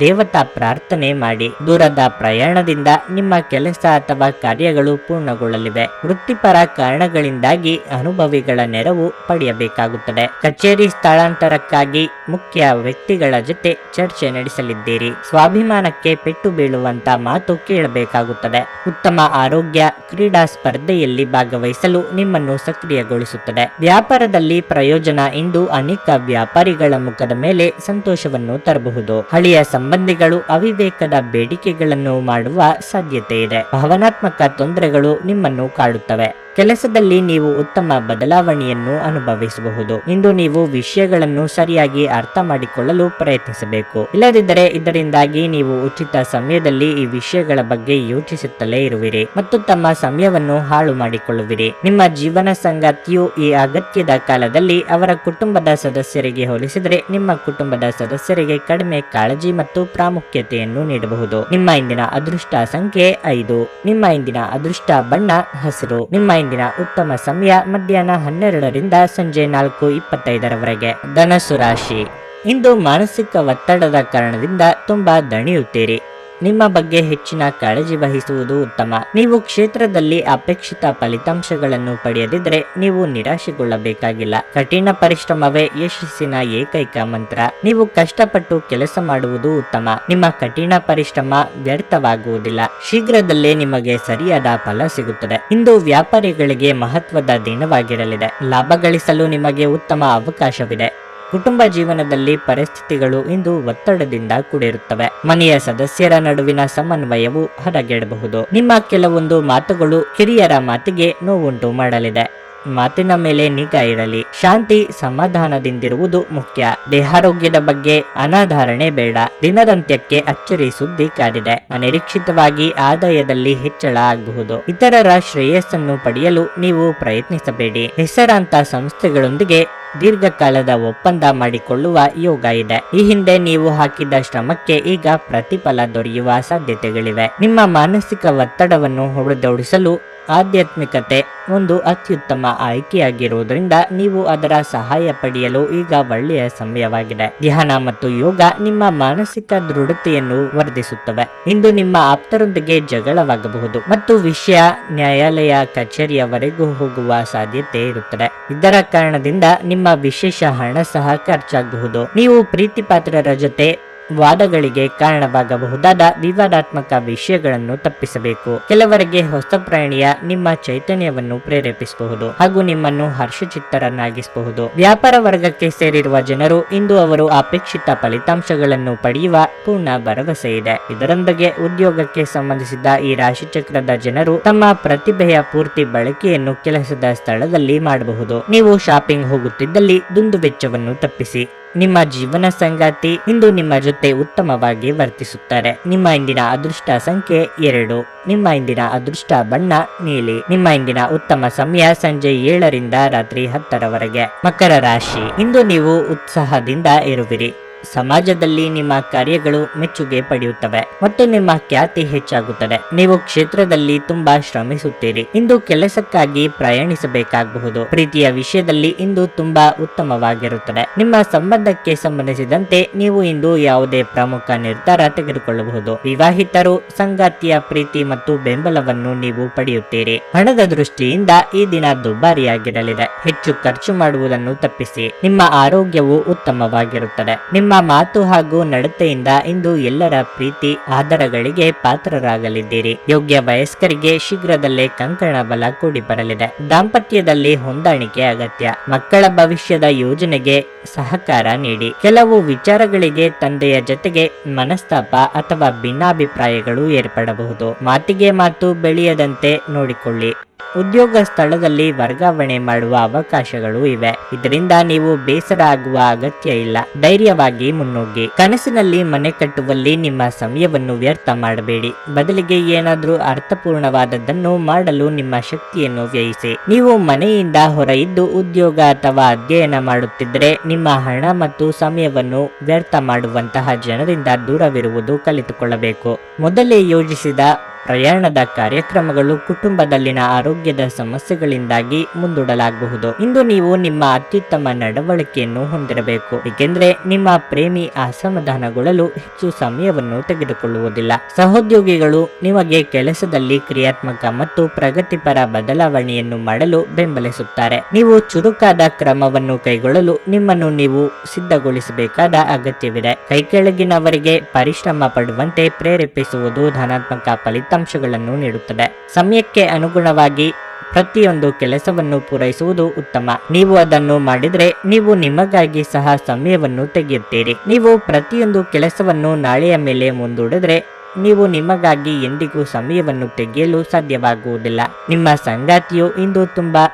ದೇವತಾ ಪ್ರಾರ್ಥನೆ ಮಾಡಿ ದೂರದ ಪ್ರಯಾಣದಿಂದ ನಿಮ್ಮ ಕೆಲಸ ಅಥವಾ ಕಾರ್ಯಗಳು ಪೂರ್ಣಗೊಳ್ಳಲಿವೆ. ವೃತ್ತಿಪರ ಕಾರಣಗಳಿಂದಾಗಿ ಅನುಭವಿಗಳ ನೆರವು ಪಡೆಯಬೇಕಾಗುತ್ತದೆ. ಕಚೇರಿ ಸ್ಥಳಾಂತರಕ್ಕಾಗಿ ಮುಖ್ಯ ವ್ಯಕ್ತಿಗಳ ಜೊತೆ ಚರ್ಚೆ ನಡೆಸಲಿದ್ದೀರಿ. ಸ್ವಾಭಿಮಾನಕ್ಕೆ ಪೆಟ್ಟು ಬೀಳುವಂತ ಮಾತು ಕೇಳಬೇಕಾಗುತ್ತದೆ. ಉತ್ತಮ ಆರೋಗ್ಯ, ಕ್ರೀಡಾ ಸ್ಪರ್ಧೆಯಲ್ಲಿ ಭಾಗವಹಿಸಲು ನಿಮ್ಮನ್ನು ಸಕ್ರಿಯಗೊಳಿಸುತ್ತದೆ. ವ್ಯಾಪಾರದಲ್ಲಿ ಪ್ರಯೋಜನ ಇಂದು ಅನೇಕ ವ್ಯಾಪಾರಿಗಳ ಮುಖದ ಮೇಲೆ ಸಂತೋಷವನ್ನು ತರಬಹುದು. ಹಳೆಯ ಸಂಬಂಧಿಗಳು ಅವಿವೇಕದ ಬೇಡಿಕೆಗಳನ್ನು ಮಾಡುವ ಸಾಧ್ಯತೆ ಇದೆ. ಭಾವನಾತ್ಮಕ ತೊಂದರೆಗಳು ನಿಮ್ಮನ್ನು ಕಾಡುತ್ತವೆ. ಕೆಲಸದಲ್ಲಿ ನೀವು ಉತ್ತಮ ಬದಲಾವಣೆಯನ್ನು ಅನುಭವಿಸಬಹುದು. ಇಂದು ನೀವು ವಿಷಯಗಳನ್ನು ಸರಿಯಾಗಿ ಅರ್ಥ ಮಾಡಿಕೊಳ್ಳಲು ಪ್ರಯತ್ನಿಸಬೇಕು. ಇಲ್ಲದಿದ್ದರೆ ಇದರಿಂದಾಗಿ ನೀವು ಉಚಿತ ಸಮಯದಲ್ಲಿ ಈ ವಿಷಯಗಳ ಬಗ್ಗೆ ಯೋಚಿಸುತ್ತಲೇ ಇರುವಿರಿ ಮತ್ತು ತಮ್ಮ ಸಮಯವನ್ನು ಹಾಳು ಮಾಡಿಕೊಳ್ಳುವಿರಿ. ನಿಮ್ಮ ಜೀವನ ಸಂಗಾತಿಯು ಈ ಅಗತ್ಯದ ಕಾಲದಲ್ಲಿ ಅವರ ಕುಟುಂಬದ ಸದಸ್ಯರಿಗೆ ಹೋಲಿಸಿದರೆ ನಿಮ್ಮ ಕುಟುಂಬದ ಸದಸ್ಯರಿಗೆ ಕಡಿಮೆ ಕಾಳಜಿ ಮತ್ತು ಪ್ರಾಮುಖ್ಯತೆಯನ್ನು ನೀಡಬಹುದು. ನಿಮ್ಮ ಇಂದಿನ ಅದೃಷ್ಟ ಸಂಖ್ಯೆ ಐದು. ನಿಮ್ಮ ಇಂದಿನ ಅದೃಷ್ಟ ಬಣ್ಣ ಹಸಿರು. ನಿಮ್ಮ ಇಂದಿನ ಉತ್ತಮ ಸಮಯ ಮಧ್ಯಾಹ್ನ ಹನ್ನೆರಡರಿಂದ ಸಂಜೆ ನಾಲ್ಕು ಇಪ್ಪತ್ತೈದರವರೆಗೆ. ಧನಸು ರಾಶಿ. ಇಂದು ಮಾನಸಿಕ ಒತ್ತಡದ ಕಾರಣದಿಂದ ತುಂಬಾ ದಣಿಯುತ್ತೀರಿ. ನಿಮ್ಮ ಬಗ್ಗೆ ಹೆಚ್ಚಿನ ಕಾಳಜಿ ವಹಿಸುವುದು ಉತ್ತಮ. ನೀವು ಕ್ಷೇತ್ರದಲ್ಲಿ ಅಪೇಕ್ಷಿತ ಫಲಿತಾಂಶಗಳನ್ನು ಪಡೆಯದಿದ್ದರೆ ನೀವು ನಿರಾಶೆಗೊಳ್ಳಬೇಕಾಗಿಲ್ಲ. ಕಠಿಣ ಪರಿಶ್ರಮವೇ ಯಶಸ್ಸಿನ ಏಕೈಕ ಮಂತ್ರ. ನೀವು ಕಷ್ಟಪಟ್ಟು ಕೆಲಸ ಮಾಡುವುದು ಉತ್ತಮ. ನಿಮ್ಮ ಕಠಿಣ ಪರಿಶ್ರಮ ವ್ಯರ್ಥವಾಗುವುದಿಲ್ಲ. ಶೀಘ್ರದಲ್ಲೇ ನಿಮಗೆ ಸರಿಯಾದ ಫಲ ಸಿಗುತ್ತದೆ. ಇಂದು ವ್ಯಾಪಾರಿಗಳಿಗೆ ಮಹತ್ವದ ದಿನವಾಗಿರಲಿದೆ. ಲಾಭ ಗಳಿಸಲು ನಿಮಗೆ ಉತ್ತಮ ಅವಕಾಶವಿದೆ. ಕುಟುಂಬ ಜೀವನದಲ್ಲಿ ಪರಿಸ್ಥಿತಿಗಳು ಇಂದು ಒತ್ತಡದಿಂದ ಕೂಡಿರುತ್ತವೆ. ಮನೆಯ ಸದಸ್ಯರ ನಡುವಿನ ಸಮನ್ವಯವು ಹೊರಗೆಡಬಹುದು ನಿಮ್ಮ ಕೆಲವೊಂದು ಮಾತುಗಳು ಕಿರಿಯರ ಮಾತಿಗೆ ನೋವುಂಟು ಮಾಡಲಿದೆ. ಮಾತಿನ ಮೇಲೆ ನಿಗಾ ಇರಲಿ ಶಾಂತಿ ಸಮಾಧಾನದಿಂದಿರುವುದು ಮುಖ್ಯ. ದೇಹಾರೋಗ್ಯದ ಬಗ್ಗೆ ಅನಾಧಾರಣೆ ಬೇಡ. ದಿನದಂತ್ಯಕ್ಕೆ ಅಚ್ಚರಿ ಸುದ್ದಿ ಕಾದಿದೆ. ಅನಿರೀಕ್ಷಿತವಾಗಿ ಆದಾಯದಲ್ಲಿ ಹೆಚ್ಚಳ ಆಗಬಹುದು. ಇತರರ ಶ್ರೇಯಸ್ಸನ್ನು ಪಡೆಯಲು ನೀವು ಪ್ರಯತ್ನಿಸಬೇಡಿ. ಹೆಸರಾಂತ ಸಂಸ್ಥೆಗಳೊಂದಿಗೆ ದೀರ್ಘಕಾಲದ ಒಪ್ಪಂದ ಮಾಡಿಕೊಳ್ಳುವ ಯೋಗ ಇದೆ. ಈ ಹಿಂದೆ ನೀವು ಹಾಕಿದ ಶ್ರಮಕ್ಕೆ ಈಗ ಪ್ರತಿಫಲ ದೊರೆಯುವ ಸಾಧ್ಯತೆಗಳಿವೆ. ನಿಮ್ಮ ಮಾನಸಿಕ ಒತ್ತಡವನ್ನು ಹೊಡೆದೋಡಿಸಲು ಆಧ್ಯಾತ್ಮಿಕತೆ ಒಂದು ಅತ್ಯುತ್ತಮ ಆಯ್ಕೆಯಾಗಿರುವುದರಿಂದ ನೀವು ಅದರ ಸಹಾಯ ಪಡೆಯಲು ಈಗ ಒಳ್ಳೆಯ ಸಮಯವಾಗಿದೆ. ಧ್ಯಾನ ಮತ್ತು ಯೋಗ ನಿಮ್ಮ ಮಾನಸಿಕ ದೃಢತೆಯನ್ನು ವರ್ಧಿಸುತ್ತವೆ. ಇಂದು ನಿಮ್ಮ ಆಪ್ತರೊಂದಿಗೆ ಜಗಳವಾಗಬಹುದು ಮತ್ತು ವಿಷಯ ನ್ಯಾಯಾಲಯ ಕಚೇರಿಯವರೆಗೂ ಹೋಗುವ ಸಾಧ್ಯತೆ ಇರುತ್ತದೆ. ಇದರ ಕಾರಣದಿಂದ ನಿಮ್ಮ ವಿಶೇಷ ಹಣ ಸಹ ಖರ್ಚಾಗಬಹುದು. ನೀವು ಪ್ರೀತಿಪಾತ್ರರ ಜೊತೆ ವಾದಗಳಿಗೆ ಕಾರಣವಾಗಬಹುದಾದ ವಿವಾದಾತ್ಮಕ ವಿಷಯಗಳನ್ನು ತಪ್ಪಿಸಬೇಕು. ಕೆಲವರಿಗೆ ಹೊಸ ಪ್ರಾಣಿಯ ನಿಮ್ಮ ಚೈತನ್ಯವನ್ನು ಪ್ರೇರೇಪಿಸಬಹುದು ಹಾಗೂ ನಿಮ್ಮನ್ನು ಹರ್ಷಚಿತ್ತರನ್ನಾಗಿಸಬಹುದು. ವ್ಯಾಪಾರ ವರ್ಗಕ್ಕೆ ಸೇರಿರುವ ಜನರು ಇಂದು ಅವರು ಅಪೇಕ್ಷಿತ ಫಲಿತಾಂಶಗಳನ್ನು ಪಡೆಯುವ ಪೂರ್ಣ ಭರವಸೆ ಇದೆ. ಇದರೊಂದಿಗೆ ಉದ್ಯೋಗಕ್ಕೆ ಸಂಬಂಧಿಸಿದ ಈ ರಾಶಿಚಕ್ರದ ಜನರು ತಮ್ಮ ಪ್ರತಿಭೆಯ ಪೂರ್ತಿ ಬಳಕೆಯನ್ನು ಕೆಲಸದ ಸ್ಥಳದಲ್ಲಿ ಮಾಡಬಹುದು. ನೀವು ಶಾಪಿಂಗ್ ಹೋಗುತ್ತಿದ್ದಲ್ಲಿ ದುಂದು ವೆಚ್ಚವನ್ನು ತಪ್ಪಿಸಿ. ನಿಮ್ಮ ಜೀವನ ಸಂಗಾತಿ ಇಂದು ನಿಮ್ಮ ಜೊತೆ ಉತ್ತಮವಾಗಿ ವರ್ತಿಸುತ್ತಾರೆ. ನಿಮ್ಮ ಇಂದಿನ ಅದೃಷ್ಟ ಸಂಖ್ಯೆ ಎರಡು. ನಿಮ್ಮ ಇಂದಿನ ಅದೃಷ್ಟ ಬಣ್ಣ ನೀಲಿ. ನಿಮ್ಮ ಇಂದಿನ ಉತ್ತಮ ಸಮಯ ಸಂಜೆ ಏಳರಿಂದ ರಾತ್ರಿ ಹತ್ತರವರೆಗೆ. ಮಕರ ರಾಶಿ. ಇಂದು ನೀವು ಉತ್ಸಾಹದಿಂದ ಇರುವಿರಿ. ಸಮಾಜದಲ್ಲಿ ನಿಮ್ಮ ಕಾರ್ಯಗಳು ಮೆಚ್ಚುಗೆ ಪಡೆಯುತ್ತವೆ ಮತ್ತು ನಿಮ್ಮ ಖ್ಯಾತಿ ಹೆಚ್ಚಾಗುತ್ತದೆ. ನೀವು ಕ್ಷೇತ್ರದಲ್ಲಿ ತುಂಬಾ ಶ್ರಮಿಸುತ್ತೀರಿ. ಇಂದು ಕೆಲಸಕ್ಕಾಗಿ ಪ್ರಯಾಣಿಸಬೇಕಾಗಬಹುದು. ಪ್ರೀತಿಯ ವಿಷಯದಲ್ಲಿ ಇಂದು ತುಂಬಾ ಉತ್ತಮವಾಗಿರುತ್ತದೆ. ನಿಮ್ಮ ಸಂಬಂಧಕ್ಕೆ ಸಂಬಂಧಿಸಿದಂತೆ ನೀವು ಇಂದು ಯಾವುದೇ ಪ್ರಮುಖ ನಿರ್ಧಾರ ತೆಗೆದುಕೊಳ್ಳಬಹುದು. ವಿವಾಹಿತರು ಸಂಗಾತಿಯ ಪ್ರೀತಿ ಮತ್ತು ಬೆಂಬಲವನ್ನು ನೀವು ಪಡೆಯುತ್ತೀರಿ. ಹಣದ ದೃಷ್ಟಿಯಿಂದ ಈ ದಿನ ದುಬಾರಿಯಾಗಿರಲಿದೆ. ಹೆಚ್ಚು ಖರ್ಚು ಮಾಡುವುದನ್ನು ತಪ್ಪಿಸಿ. ನಿಮ್ಮ ಆರೋಗ್ಯವು ಉತ್ತಮವಾಗಿರುತ್ತದೆ. ನಿಮ್ಮ ಮಾತು ಹಾಗೂ ನಡತೆಯಿಂದ ಇಂದು ಎಲ್ಲರ ಪ್ರೀತಿ ಆಧಾರಗಳಿಗೆ ಪಾತ್ರರಾಗಲಿದ್ದೀರಿ. ಯೋಗ್ಯ ವಯಸ್ಕರಿಗೆ ಶೀಘ್ರದಲ್ಲೇ ಕಂಕಣ ಬಲ ಕೂಡಿ ಬರಲಿದೆ. ದಾಂಪತ್ಯದಲ್ಲಿ ಹೊಂದಾಣಿಕೆ ಅಗತ್ಯ. ಮಕ್ಕಳ ಭವಿಷ್ಯದ ಯೋಜನೆಗೆ ಸಹಕಾರ ನೀಡಿ. ಕೆಲವು ವಿಚಾರಗಳಿಗೆ ತಂದೆಯ ಜೊತೆಗೆ ಮನಸ್ತಾಪ ಅಥವಾ ಭಿನ್ನಾಭಿಪ್ರಾಯಗಳು ಏರ್ಪಡಬಹುದು. ಮಾತಿಗೆ ಮಾತು ಬೆಳೆಯದಂತೆ ನೋಡಿಕೊಳ್ಳಿ. ಉದ್ಯೋಗ ಸ್ಥಳದಲ್ಲಿ ವರ್ಗಾವಣೆ ಮಾಡುವ ಅವಕಾಶಗಳು ಇವೆ. ಇದರಿಂದ ನೀವು ಬೇಸರ ಆಗುವ ಅಗತ್ಯ ಇಲ್ಲ. ಧೈರ್ಯವಾಗಿ ಮುನ್ನುಗ್ಗಿ ಕನಸಿನಲ್ಲಿ ಮನೆ ಕಟ್ಟುವಲ್ಲಿ ನಿಮ್ಮ ಸಮಯವನ್ನು ವ್ಯರ್ಥ ಮಾಡಬೇಡಿ. ಬದಲಿಗೆ ಏನಾದರೂ ಅರ್ಥಪೂರ್ಣವಾದದ್ದನ್ನು ಮಾಡಲು ನಿಮ್ಮ ಶಕ್ತಿಯನ್ನು ವ್ಯಯಿಸಿ. ನೀವು ಮನೆಯಿಂದ ಹೊರ ಉದ್ಯೋಗ ಅಥವಾ ಅಧ್ಯಯನ ಮಾಡುತ್ತಿದ್ದರೆ ನಿಮ್ಮ ಹಣ ಮತ್ತು ಸಮಯವನ್ನು ವ್ಯರ್ಥ ಮಾಡುವಂತಹ ಜನರಿಂದ ದೂರವಿರುವುದು ಕಲಿತುಕೊಳ್ಳಬೇಕು. ಮೊದಲೇ ಯೋಜಿಸಿದ ಪ್ರಯಾಣದ ಕಾರ್ಯಕ್ರಮಗಳು ಕುಟುಂಬದಲ್ಲಿನ ಆರೋಗ್ಯದ ಸಮಸ್ಯೆಗಳಿಂದಾಗಿ ಮುಂದೂಡಲಾಗಬಹುದು ಇಂದು ನೀವು ನಿಮ್ಮ ಅತ್ಯುತ್ತಮ ನಡವಳಿಕೆಯನ್ನು ಹೊಂದಿರಬೇಕು. ಏಕೆಂದರೆ ನಿಮ್ಮ ಪ್ರೇಮಿ ಅಸಮಾಧಾನಗೊಳ್ಳಲು ಹೆಚ್ಚು ಸಮಯವನ್ನು ತೆಗೆದುಕೊಳ್ಳುವುದಿಲ್ಲ. ಸಹೋದ್ಯೋಗಿಗಳು ನಿಮಗೆ ಕೆಲಸದಲ್ಲಿ ಕ್ರಿಯಾತ್ಮಕ ಮತ್ತು ಪ್ರಗತಿಪರ ಬದಲಾವಣೆಯನ್ನು ಮಾಡಲು ಬೆಂಬಲಿಸುತ್ತಾರೆ. ನೀವು ಚುರುಕಾದ ಕ್ರಮವನ್ನು ಕೈಗೊಳ್ಳಲು ನಿಮ್ಮನ್ನು ನೀವು ಸಿದ್ಧಗೊಳಿಸಬೇಕಾದ ಅಗತ್ಯವಿದೆ. ಕೈಕೆಳಗಿನವರಿಗೆ ಪರಿಶ್ರಮ ಪಡುವಂತೆ ಪ್ರೇರೇಪಿಸುವುದು ಧನಾತ್ಮಕ ಫಲಿತಾಂಶಗಳನ್ನು ನೀಡುತ್ತದೆ. ಸಮಯಕ್ಕೆ ಅನುಗುಣವಾಗಿ ಪ್ರತಿಯೊಂದು ಕೆಲಸವನ್ನು ಪೂರೈಸುವುದು ಉತ್ತಮ. ನೀವು ಅದನ್ನು ಮಾಡಿದರೆ ನೀವು ನಿಮಗಾಗಿ ಸಹ ಸಮಯವನ್ನು ತೆಗೆಯುತ್ತೀರಿ. ನೀವು ಪ್ರತಿಯೊಂದು ಕೆಲಸವನ್ನು ನಾಳೆಯ ಮೇಲೆ ಮುಂದೂಡಿದ್ರೆ ನೀವು ನಿಮಗಾಗಿ ಎಂದಿಗೂ ಸಮಯವನ್ನು ತೆಗೆಯಲು ಸಾಧ್ಯವಾಗುವುದಿಲ್ಲ. ನಿಮ್ಮ ಸಂಗಾತಿಯು ಇಂದು ತುಂಬಾ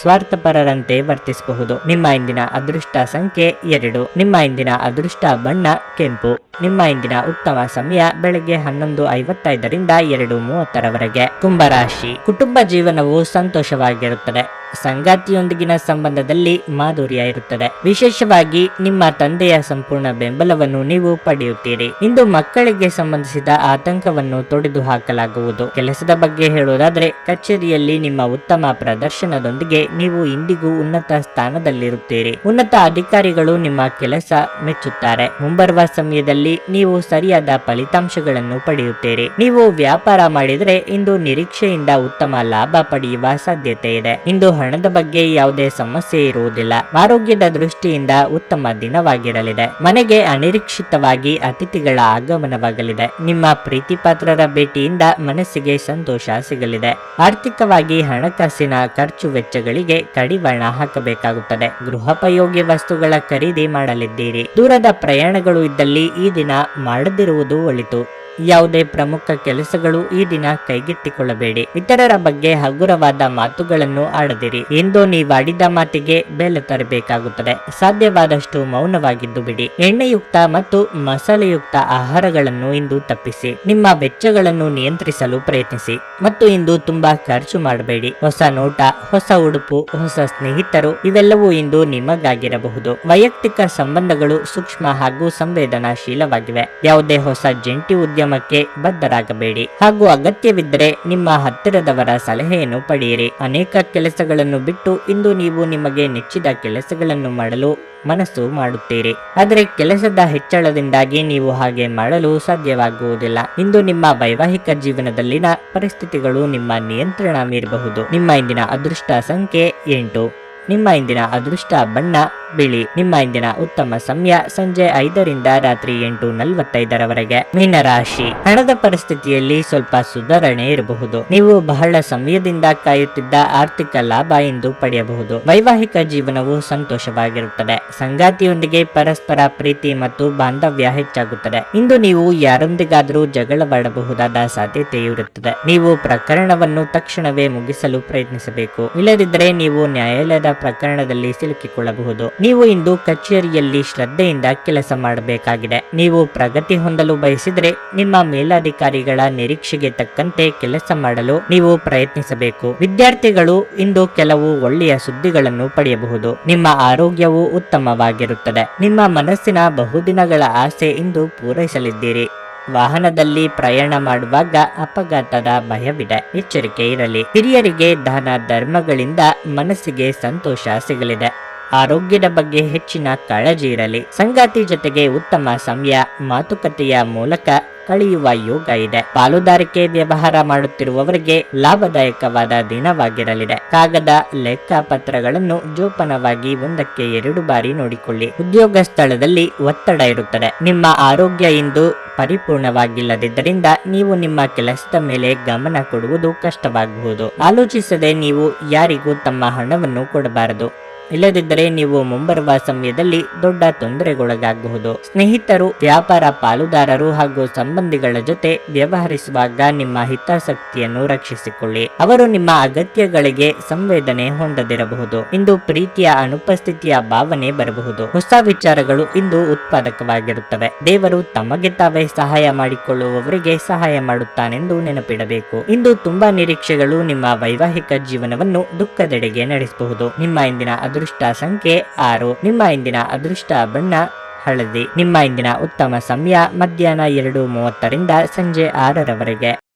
ಸ್ವಾರ್ಥಪರರಂತೆ ವರ್ತಿಸಬಹುದು. ನಿಮ್ಮ ಇಂದಿನ ಅದೃಷ್ಟ ಸಂಖ್ಯೆ ಎರಡು. ನಿಮ್ಮ ಇಂದಿನ ಅದೃಷ್ಟ ಬಣ್ಣ ಕೆಂಪು. ನಿಮ್ಮ ಇಂದಿನ ಉತ್ತಮ ಸಮಯ ಬೆಳಗ್ಗೆ ಹನ್ನೊಂದು ಐವತ್ತೈದರಿಂದ ಎರಡು ಮೂವತ್ತರವರೆಗೆ. ಕುಂಭರಾಶಿ. ಕುಟುಂಬ ಜೀವನವು ಸಂತೋಷವಾಗಿರುತ್ತದೆ. ಸಂಗಾತಿಯೊಂದಿಗಿನ ಸಂಬಂಧದಲ್ಲಿ ಮಾಧುರ್ಯ ಇರುತ್ತದೆ ವಿಶೇಷವಾಗಿ ನಿಮ್ಮ ತಂದೆಯ ಸಂಪೂರ್ಣ ಬೆಂಬಲವನ್ನು ನೀವು ಪಡೆಯುತ್ತೀರಿ. ಇಂದು ಮಕ್ಕಳಿಗೆ ಸಂಬಂಧಿಸಿದ ಆತಂಕವನ್ನು ತೊಡೆದು ಹಾಕಲಾಗುವುದು ಕೆಲಸದ ಬಗ್ಗೆ ಹೇಳುವುದಾದ್ರೆ, ಕಚೇರಿಯಲ್ಲಿ ನಿಮ್ಮ ಉತ್ತಮ ಪ್ರದರ್ಶನದೊಂದಿಗೆ ನೀವು ಇಂದಿಗೂ ಉನ್ನತ ಸ್ಥಾನದಲ್ಲಿರುತ್ತೀರಿ. ಉನ್ನತ ಅಧಿಕಾರಿಗಳು ನಿಮ್ಮ ಕೆಲಸ ಮೆಚ್ಚುತ್ತಾರೆ. ಮುಂಬರುವ ಸಮಯದಲ್ಲಿ ನೀವು ಸರಿಯಾದ ಫಲಿತಾಂಶಗಳನ್ನು ಪಡೆಯುತ್ತೀರಿ. ನೀವು ವ್ಯಾಪಾರ ಮಾಡಿದರೆ ಇಂದು ನಿರೀಕ್ಷೆಯಿಂದ ಉತ್ತಮ ಲಾಭ ಪಡೆಯುವ ಸಾಧ್ಯತೆ ಇದೆ ಇಂದು ಹಣದ ಬಗ್ಗೆ ಯಾವುದೇ ಸಮಸ್ಯೆ ಇರುವುದಿಲ್ಲ. ಆರೋಗ್ಯದ ದೃಷ್ಟಿಯಿಂದ ಉತ್ತಮ ದಿನವಾಗಿರಲಿದೆ. ಮನೆಗೆ ಅನಿರೀಕ್ಷಿತವಾಗಿ ಅತಿಥಿಗಳ ಆಗಮನವಾಗಲಿದೆ. ನಿಮ್ಮ ಪ್ರೀತಿಪಾತ್ರರ ಭೇಟಿಯಿಂದ ಮನಸ್ಸಿಗೆ ಸಂತೋಷ ಸಿಗಲಿದೆ. ಆರ್ಥಿಕವಾಗಿ ಹಣಕಾಸಿನ ಖರ್ಚು ವೆಚ್ಚಗಳಿಗೆ ಕಡಿವಾಣ ಹಾಕಬೇಕಾಗುತ್ತದೆ. ಗೃಹೋಪಯೋಗಿ ವಸ್ತುಗಳ ಖರೀದಿ ಮಾಡಲಿದ್ದೀರಿ. ದೂರದ ಪ್ರಯಾಣಗಳು ಇದ್ದಲ್ಲಿ ಈ ದಿನ ಮಾಡದಿರುವುದು ಒಳಿತು. ಯಾವುದೇ ಪ್ರಮುಖ ಕೆಲಸಗಳು ಈ ದಿನ ಕೈಗೆತ್ತಿಕೊಳ್ಳಬೇಡಿ. ಇತರರ ಬಗ್ಗೆ ಹಗುರವಾದ ಮಾತುಗಳನ್ನು ಆಡದಿರಿ. ಎಂದು ನೀವಾಡಿದ ಮಾತಿಗೆ ಬೆಲೆ ತರಬೇಕಾಗುತ್ತದೆ. ಸಾಧ್ಯವಾದಷ್ಟು ಮೌನವಾಗಿದ್ದು ಬಿಡಿ. ಎಣ್ಣೆಯುಕ್ತ ಮತ್ತು ಮಸಾಲೆಯುಕ್ತ ಆಹಾರಗಳನ್ನು ಇಂದು ತಪ್ಪಿಸಿ. ನಿಮ್ಮ ವೆಚ್ಚಗಳನ್ನು ನಿಯಂತ್ರಿಸಲು ಪ್ರಯತ್ನಿಸಿ. ಮತ್ತು ಇಂದು ತುಂಬಾ ಖರ್ಚು ಮಾಡಬೇಡಿ. ಹೊಸ ನೋಟ, ಹೊಸ ಉಡುಪು, ಹೊಸ ಸ್ನೇಹಿತರು ಇವೆಲ್ಲವೂ ಇಂದು ನಿಮಗಾಗಿರಬಹುದು. ವೈಯಕ್ತಿಕ ಸಂಬಂಧಗಳು ಸೂಕ್ಷ್ಮ ಹಾಗೂ ಸಂವೇದನಾಶೀಲವಾಗಿವೆ. ಯಾವುದೇ ಹೊಸ ಜಂಟಿ ಉದ್ಯಮಕ್ಕೆ ಬದ್ಧರಾಗಬೇಡಿ. ಹಾಗೂ ಅಗತ್ಯವಿದ್ದರೆ ನಿಮ್ಮ ಹತ್ತಿರದವರ ಸಲಹೆಯನ್ನು ಪಡೆಯಿರಿ. ಅನೇಕ ಕೆಲಸಗಳನ್ನು ಬಿಟ್ಟು ಇಂದು ನೀವು ನಿಮಗೆ ನೆಚ್ಚಿದ ಕೆಲಸಗಳನ್ನು ಮಾಡಲು ಮನಸ್ಸು ಮಾಡುತ್ತೀರಿ. ಆದರೆ ಕೆಲಸದ ಹೆಚ್ಚಳದಿಂದಾಗಿ ನೀವು ಹಾಗೆ ಮಾಡಲು ಸಾಧ್ಯವಾಗುವುದಿಲ್ಲ. ಇಂದು ನಿಮ್ಮ ವೈವಾಹಿಕ ಜೀವನದಲ್ಲಿನ ಪರಿಸ್ಥಿತಿಗಳು ನಿಮ್ಮ ನಿಯಂತ್ರಣ ಮೀರಬಹುದು ನಿಮ್ಮ ಇಂದಿನ ಅದೃಷ್ಟ ಸಂಖ್ಯೆ ಎಂಟು. ನಿಮ್ಮ ಇಂದಿನ ಅದೃಷ್ಟ ಬಣ್ಣ, ಬಿಳಿ. ನಿಮ್ಮ ಇಂದಿನ ಉತ್ತಮ ಸಮಯ ಸಂಜೆ ಐದರಿಂದ ರಾತ್ರಿ ಎಂಟು ನಲವತ್ತೈದರವರೆಗೆ. ಮೀನರಾಶಿ ಹಣದ ಪರಿಸ್ಥಿತಿಯಲ್ಲಿ ಸ್ವಲ್ಪ ಸುಧಾರಣೆ ಇರಬಹುದು. ನೀವು ಬಹಳ ಸಮಯದಿಂದ ಕಾಯುತ್ತಿದ್ದ ಆರ್ಥಿಕ ಲಾಭ ಎಂದು ಪಡೆಯಬಹುದು. ವೈವಾಹಿಕ ಜೀವನವು ಸಂತೋಷವಾಗಿರುತ್ತದೆ. ಸಂಗಾತಿಯೊಂದಿಗೆ ಪರಸ್ಪರ ಪ್ರೀತಿ ಮತ್ತು ಬಾಂಧವ್ಯ ಹೆಚ್ಚಾಗುತ್ತದೆ. ಇಂದು ನೀವು ಯಾರೊಂದಿಗಾದರೂ ಜಗಳವಾಡಬಹುದಾದ ಸಾಧ್ಯತೆ ಇರುತ್ತದೆ. ನೀವು ಪ್ರಕರಣವನ್ನು ತಕ್ಷಣವೇ ಮುಗಿಸಲು ಪ್ರಯತ್ನಿಸಬೇಕು. ಇಲ್ಲದಿದ್ದರೆ ನೀವು ನ್ಯಾಯಾಲಯದ ಪ್ರಕರಣದಲ್ಲಿ ಸಿಲುಕಿಕೊಳ್ಳಬಹುದು. ನೀವು ಇಂದು ಕಚೇರಿಯಲ್ಲಿ ಶ್ರದ್ಧೆಯಿಂದ ಕೆಲಸ ಮಾಡಬೇಕಾಗಿದೆ. ನೀವು ಪ್ರಗತಿ ಹೊಂದಲು ಬಯಸಿದರೆ ನಿಮ್ಮ ಮೇಲಾಧಿಕಾರಿಗಳ ನಿರೀಕ್ಷೆಗೆ ತಕ್ಕಂತೆ ಕೆಲಸ ಮಾಡಲು ನೀವು ಪ್ರಯತ್ನಿಸಬೇಕು. ವಿದ್ಯಾರ್ಥಿಗಳು ಇಂದು ಕೆಲವು ಒಳ್ಳೆಯ ಸುದ್ದಿಗಳನ್ನು ಪಡೆಯಬಹುದು. ನಿಮ್ಮ ಆರೋಗ್ಯವು ಉತ್ತಮವಾಗಿರುತ್ತದೆ. ನಿಮ್ಮ ಮನಸ್ಸಿನ ಬಹುದಿನಗಳ ಆಸೆ ಇಂದು ಪೂರೈಸಲಿದ್ದೀರಿ. ವಾಹನದಲ್ಲಿ ಪ್ರಯಾಣ ಮಾಡುವಾಗ ಅಪಘಾತದ ಭಯವಿದೆ. ಎಚ್ಚರಿಕೆ ಇರಲಿ. ಹಿರಿಯರಿಗೆ ದಾನ ಧರ್ಮಗಳಿಂದ ಮನಸ್ಸಿಗೆ ಸಂತೋಷ ಸಿಗಲಿದೆ. ಆರೋಗ್ಯದ ಬಗ್ಗೆ ಹೆಚ್ಚಿನ ಕಾಳಜಿ ಇರಲಿ. ಸಂಗಾತಿ ಜೊತೆಗೆ ಉತ್ತಮ ಸಮಯ, ಮಾತುಕತೆಯ ಮೂಲಕ ಕಳೆಯುವ ಯೋಗ ಇದೆ. ಪಾಲುದಾರಿಕೆ ವ್ಯವಹಾರ ಮಾಡುತ್ತಿರುವವರಿಗೆ ಲಾಭದಾಯಕವಾದ ದಿನವಾಗಿರಲಿದೆ. ಕಾಗದ, ಲೆಕ್ಕಪತ್ರಗಳನ್ನು ಜೋಪಾನವಾಗಿ ಒಂದಕ್ಕೆ ಎರಡು ಬಾರಿ ನೋಡಿಕೊಳ್ಳಿ. ಉದ್ಯೋಗ ಸ್ಥಳದಲ್ಲಿ ಒತ್ತಡ ಇರುತ್ತದೆ. ನಿಮ್ಮ ಆರೋಗ್ಯ ಇಂದು ಪರಿಪೂರ್ಣವಾಗಿಲ್ಲದಿದ್ದರಿಂದ ನೀವು ನಿಮ್ಮ ಕೆಲಸದ ಮೇಲೆ ಗಮನ ಕೊಡುವುದು ಕಷ್ಟವಾಗಬಹುದು. ಆಲೋಚಿಸದೆ ನೀವು ಯಾರಿಗೂ ತಮ್ಮ ಹಣವನ್ನು ಕೊಡಬಾರದು. ಇಲ್ಲದಿದ್ದರೆ ನೀವು ಮುಂಬರುವ ಸಮಯದಲ್ಲಿ ದೊಡ್ಡ ತೊಂದರೆಗೊಳಗಾಗಬಹುದು. ಸ್ನೇಹಿತರು, ವ್ಯಾಪಾರ ಪಾಲುದಾರರು ಹಾಗೂ ಸಂಬಂಧಿಗಳ ಜೊತೆ ವ್ಯವಹರಿಸುವಾಗ ನಿಮ್ಮ ಹಿತಾಸಕ್ತಿಯನ್ನು ರಕ್ಷಿಸಿಕೊಳ್ಳಿ. ಅವರು ನಿಮ್ಮ ಅಗತ್ಯಗಳಿಗೆ ಸಂವೇದನೆ ಹೊಂದದಿರಬಹುದು. ಇಂದು ಪ್ರೀತಿಯ ಅನುಪಸ್ಥಿತಿಯ ಭಾವನೆ ಬರಬಹುದು. ಹೊಸ ವಿಚಾರಗಳು ಇಂದು ಉತ್ಪಾದಕವಾಗಿರುತ್ತವೆ. ದೇವರು ತಮಗೆ ತಾವೇ ಸಹಾಯ ಮಾಡಿಕೊಳ್ಳುವವರಿಗೆ ಸಹಾಯ ಮಾಡುತ್ತಾನೆಂದು ನೆನಪಿಡಬೇಕು. ಇಂದು ತುಂಬಾ ನಿರೀಕ್ಷೆಗಳು ನಿಮ್ಮ ವೈವಾಹಿಕ ಜೀವನವನ್ನು ದುಃಖದೆಡೆಗೆ ನಡೆಸಬಹುದು. ನಿಮ್ಮ ಇಂದಿನ ಅದೃಷ್ಟ ಸಂಖ್ಯೆ ಆರು. ನಿಮ್ಮ ಇಂದಿನ ಅದೃಷ್ಟ ಬಣ್ಣ ಹಳದಿ. ನಿಮ್ಮ ಇಂದಿನ ಉತ್ತಮ ಸಮಯ ಮಧ್ಯಾಹ್ನ ಎರಡು ಮೂವತ್ತರಿಂದ ಸಂಜೆ ಆರರವರೆಗೆ.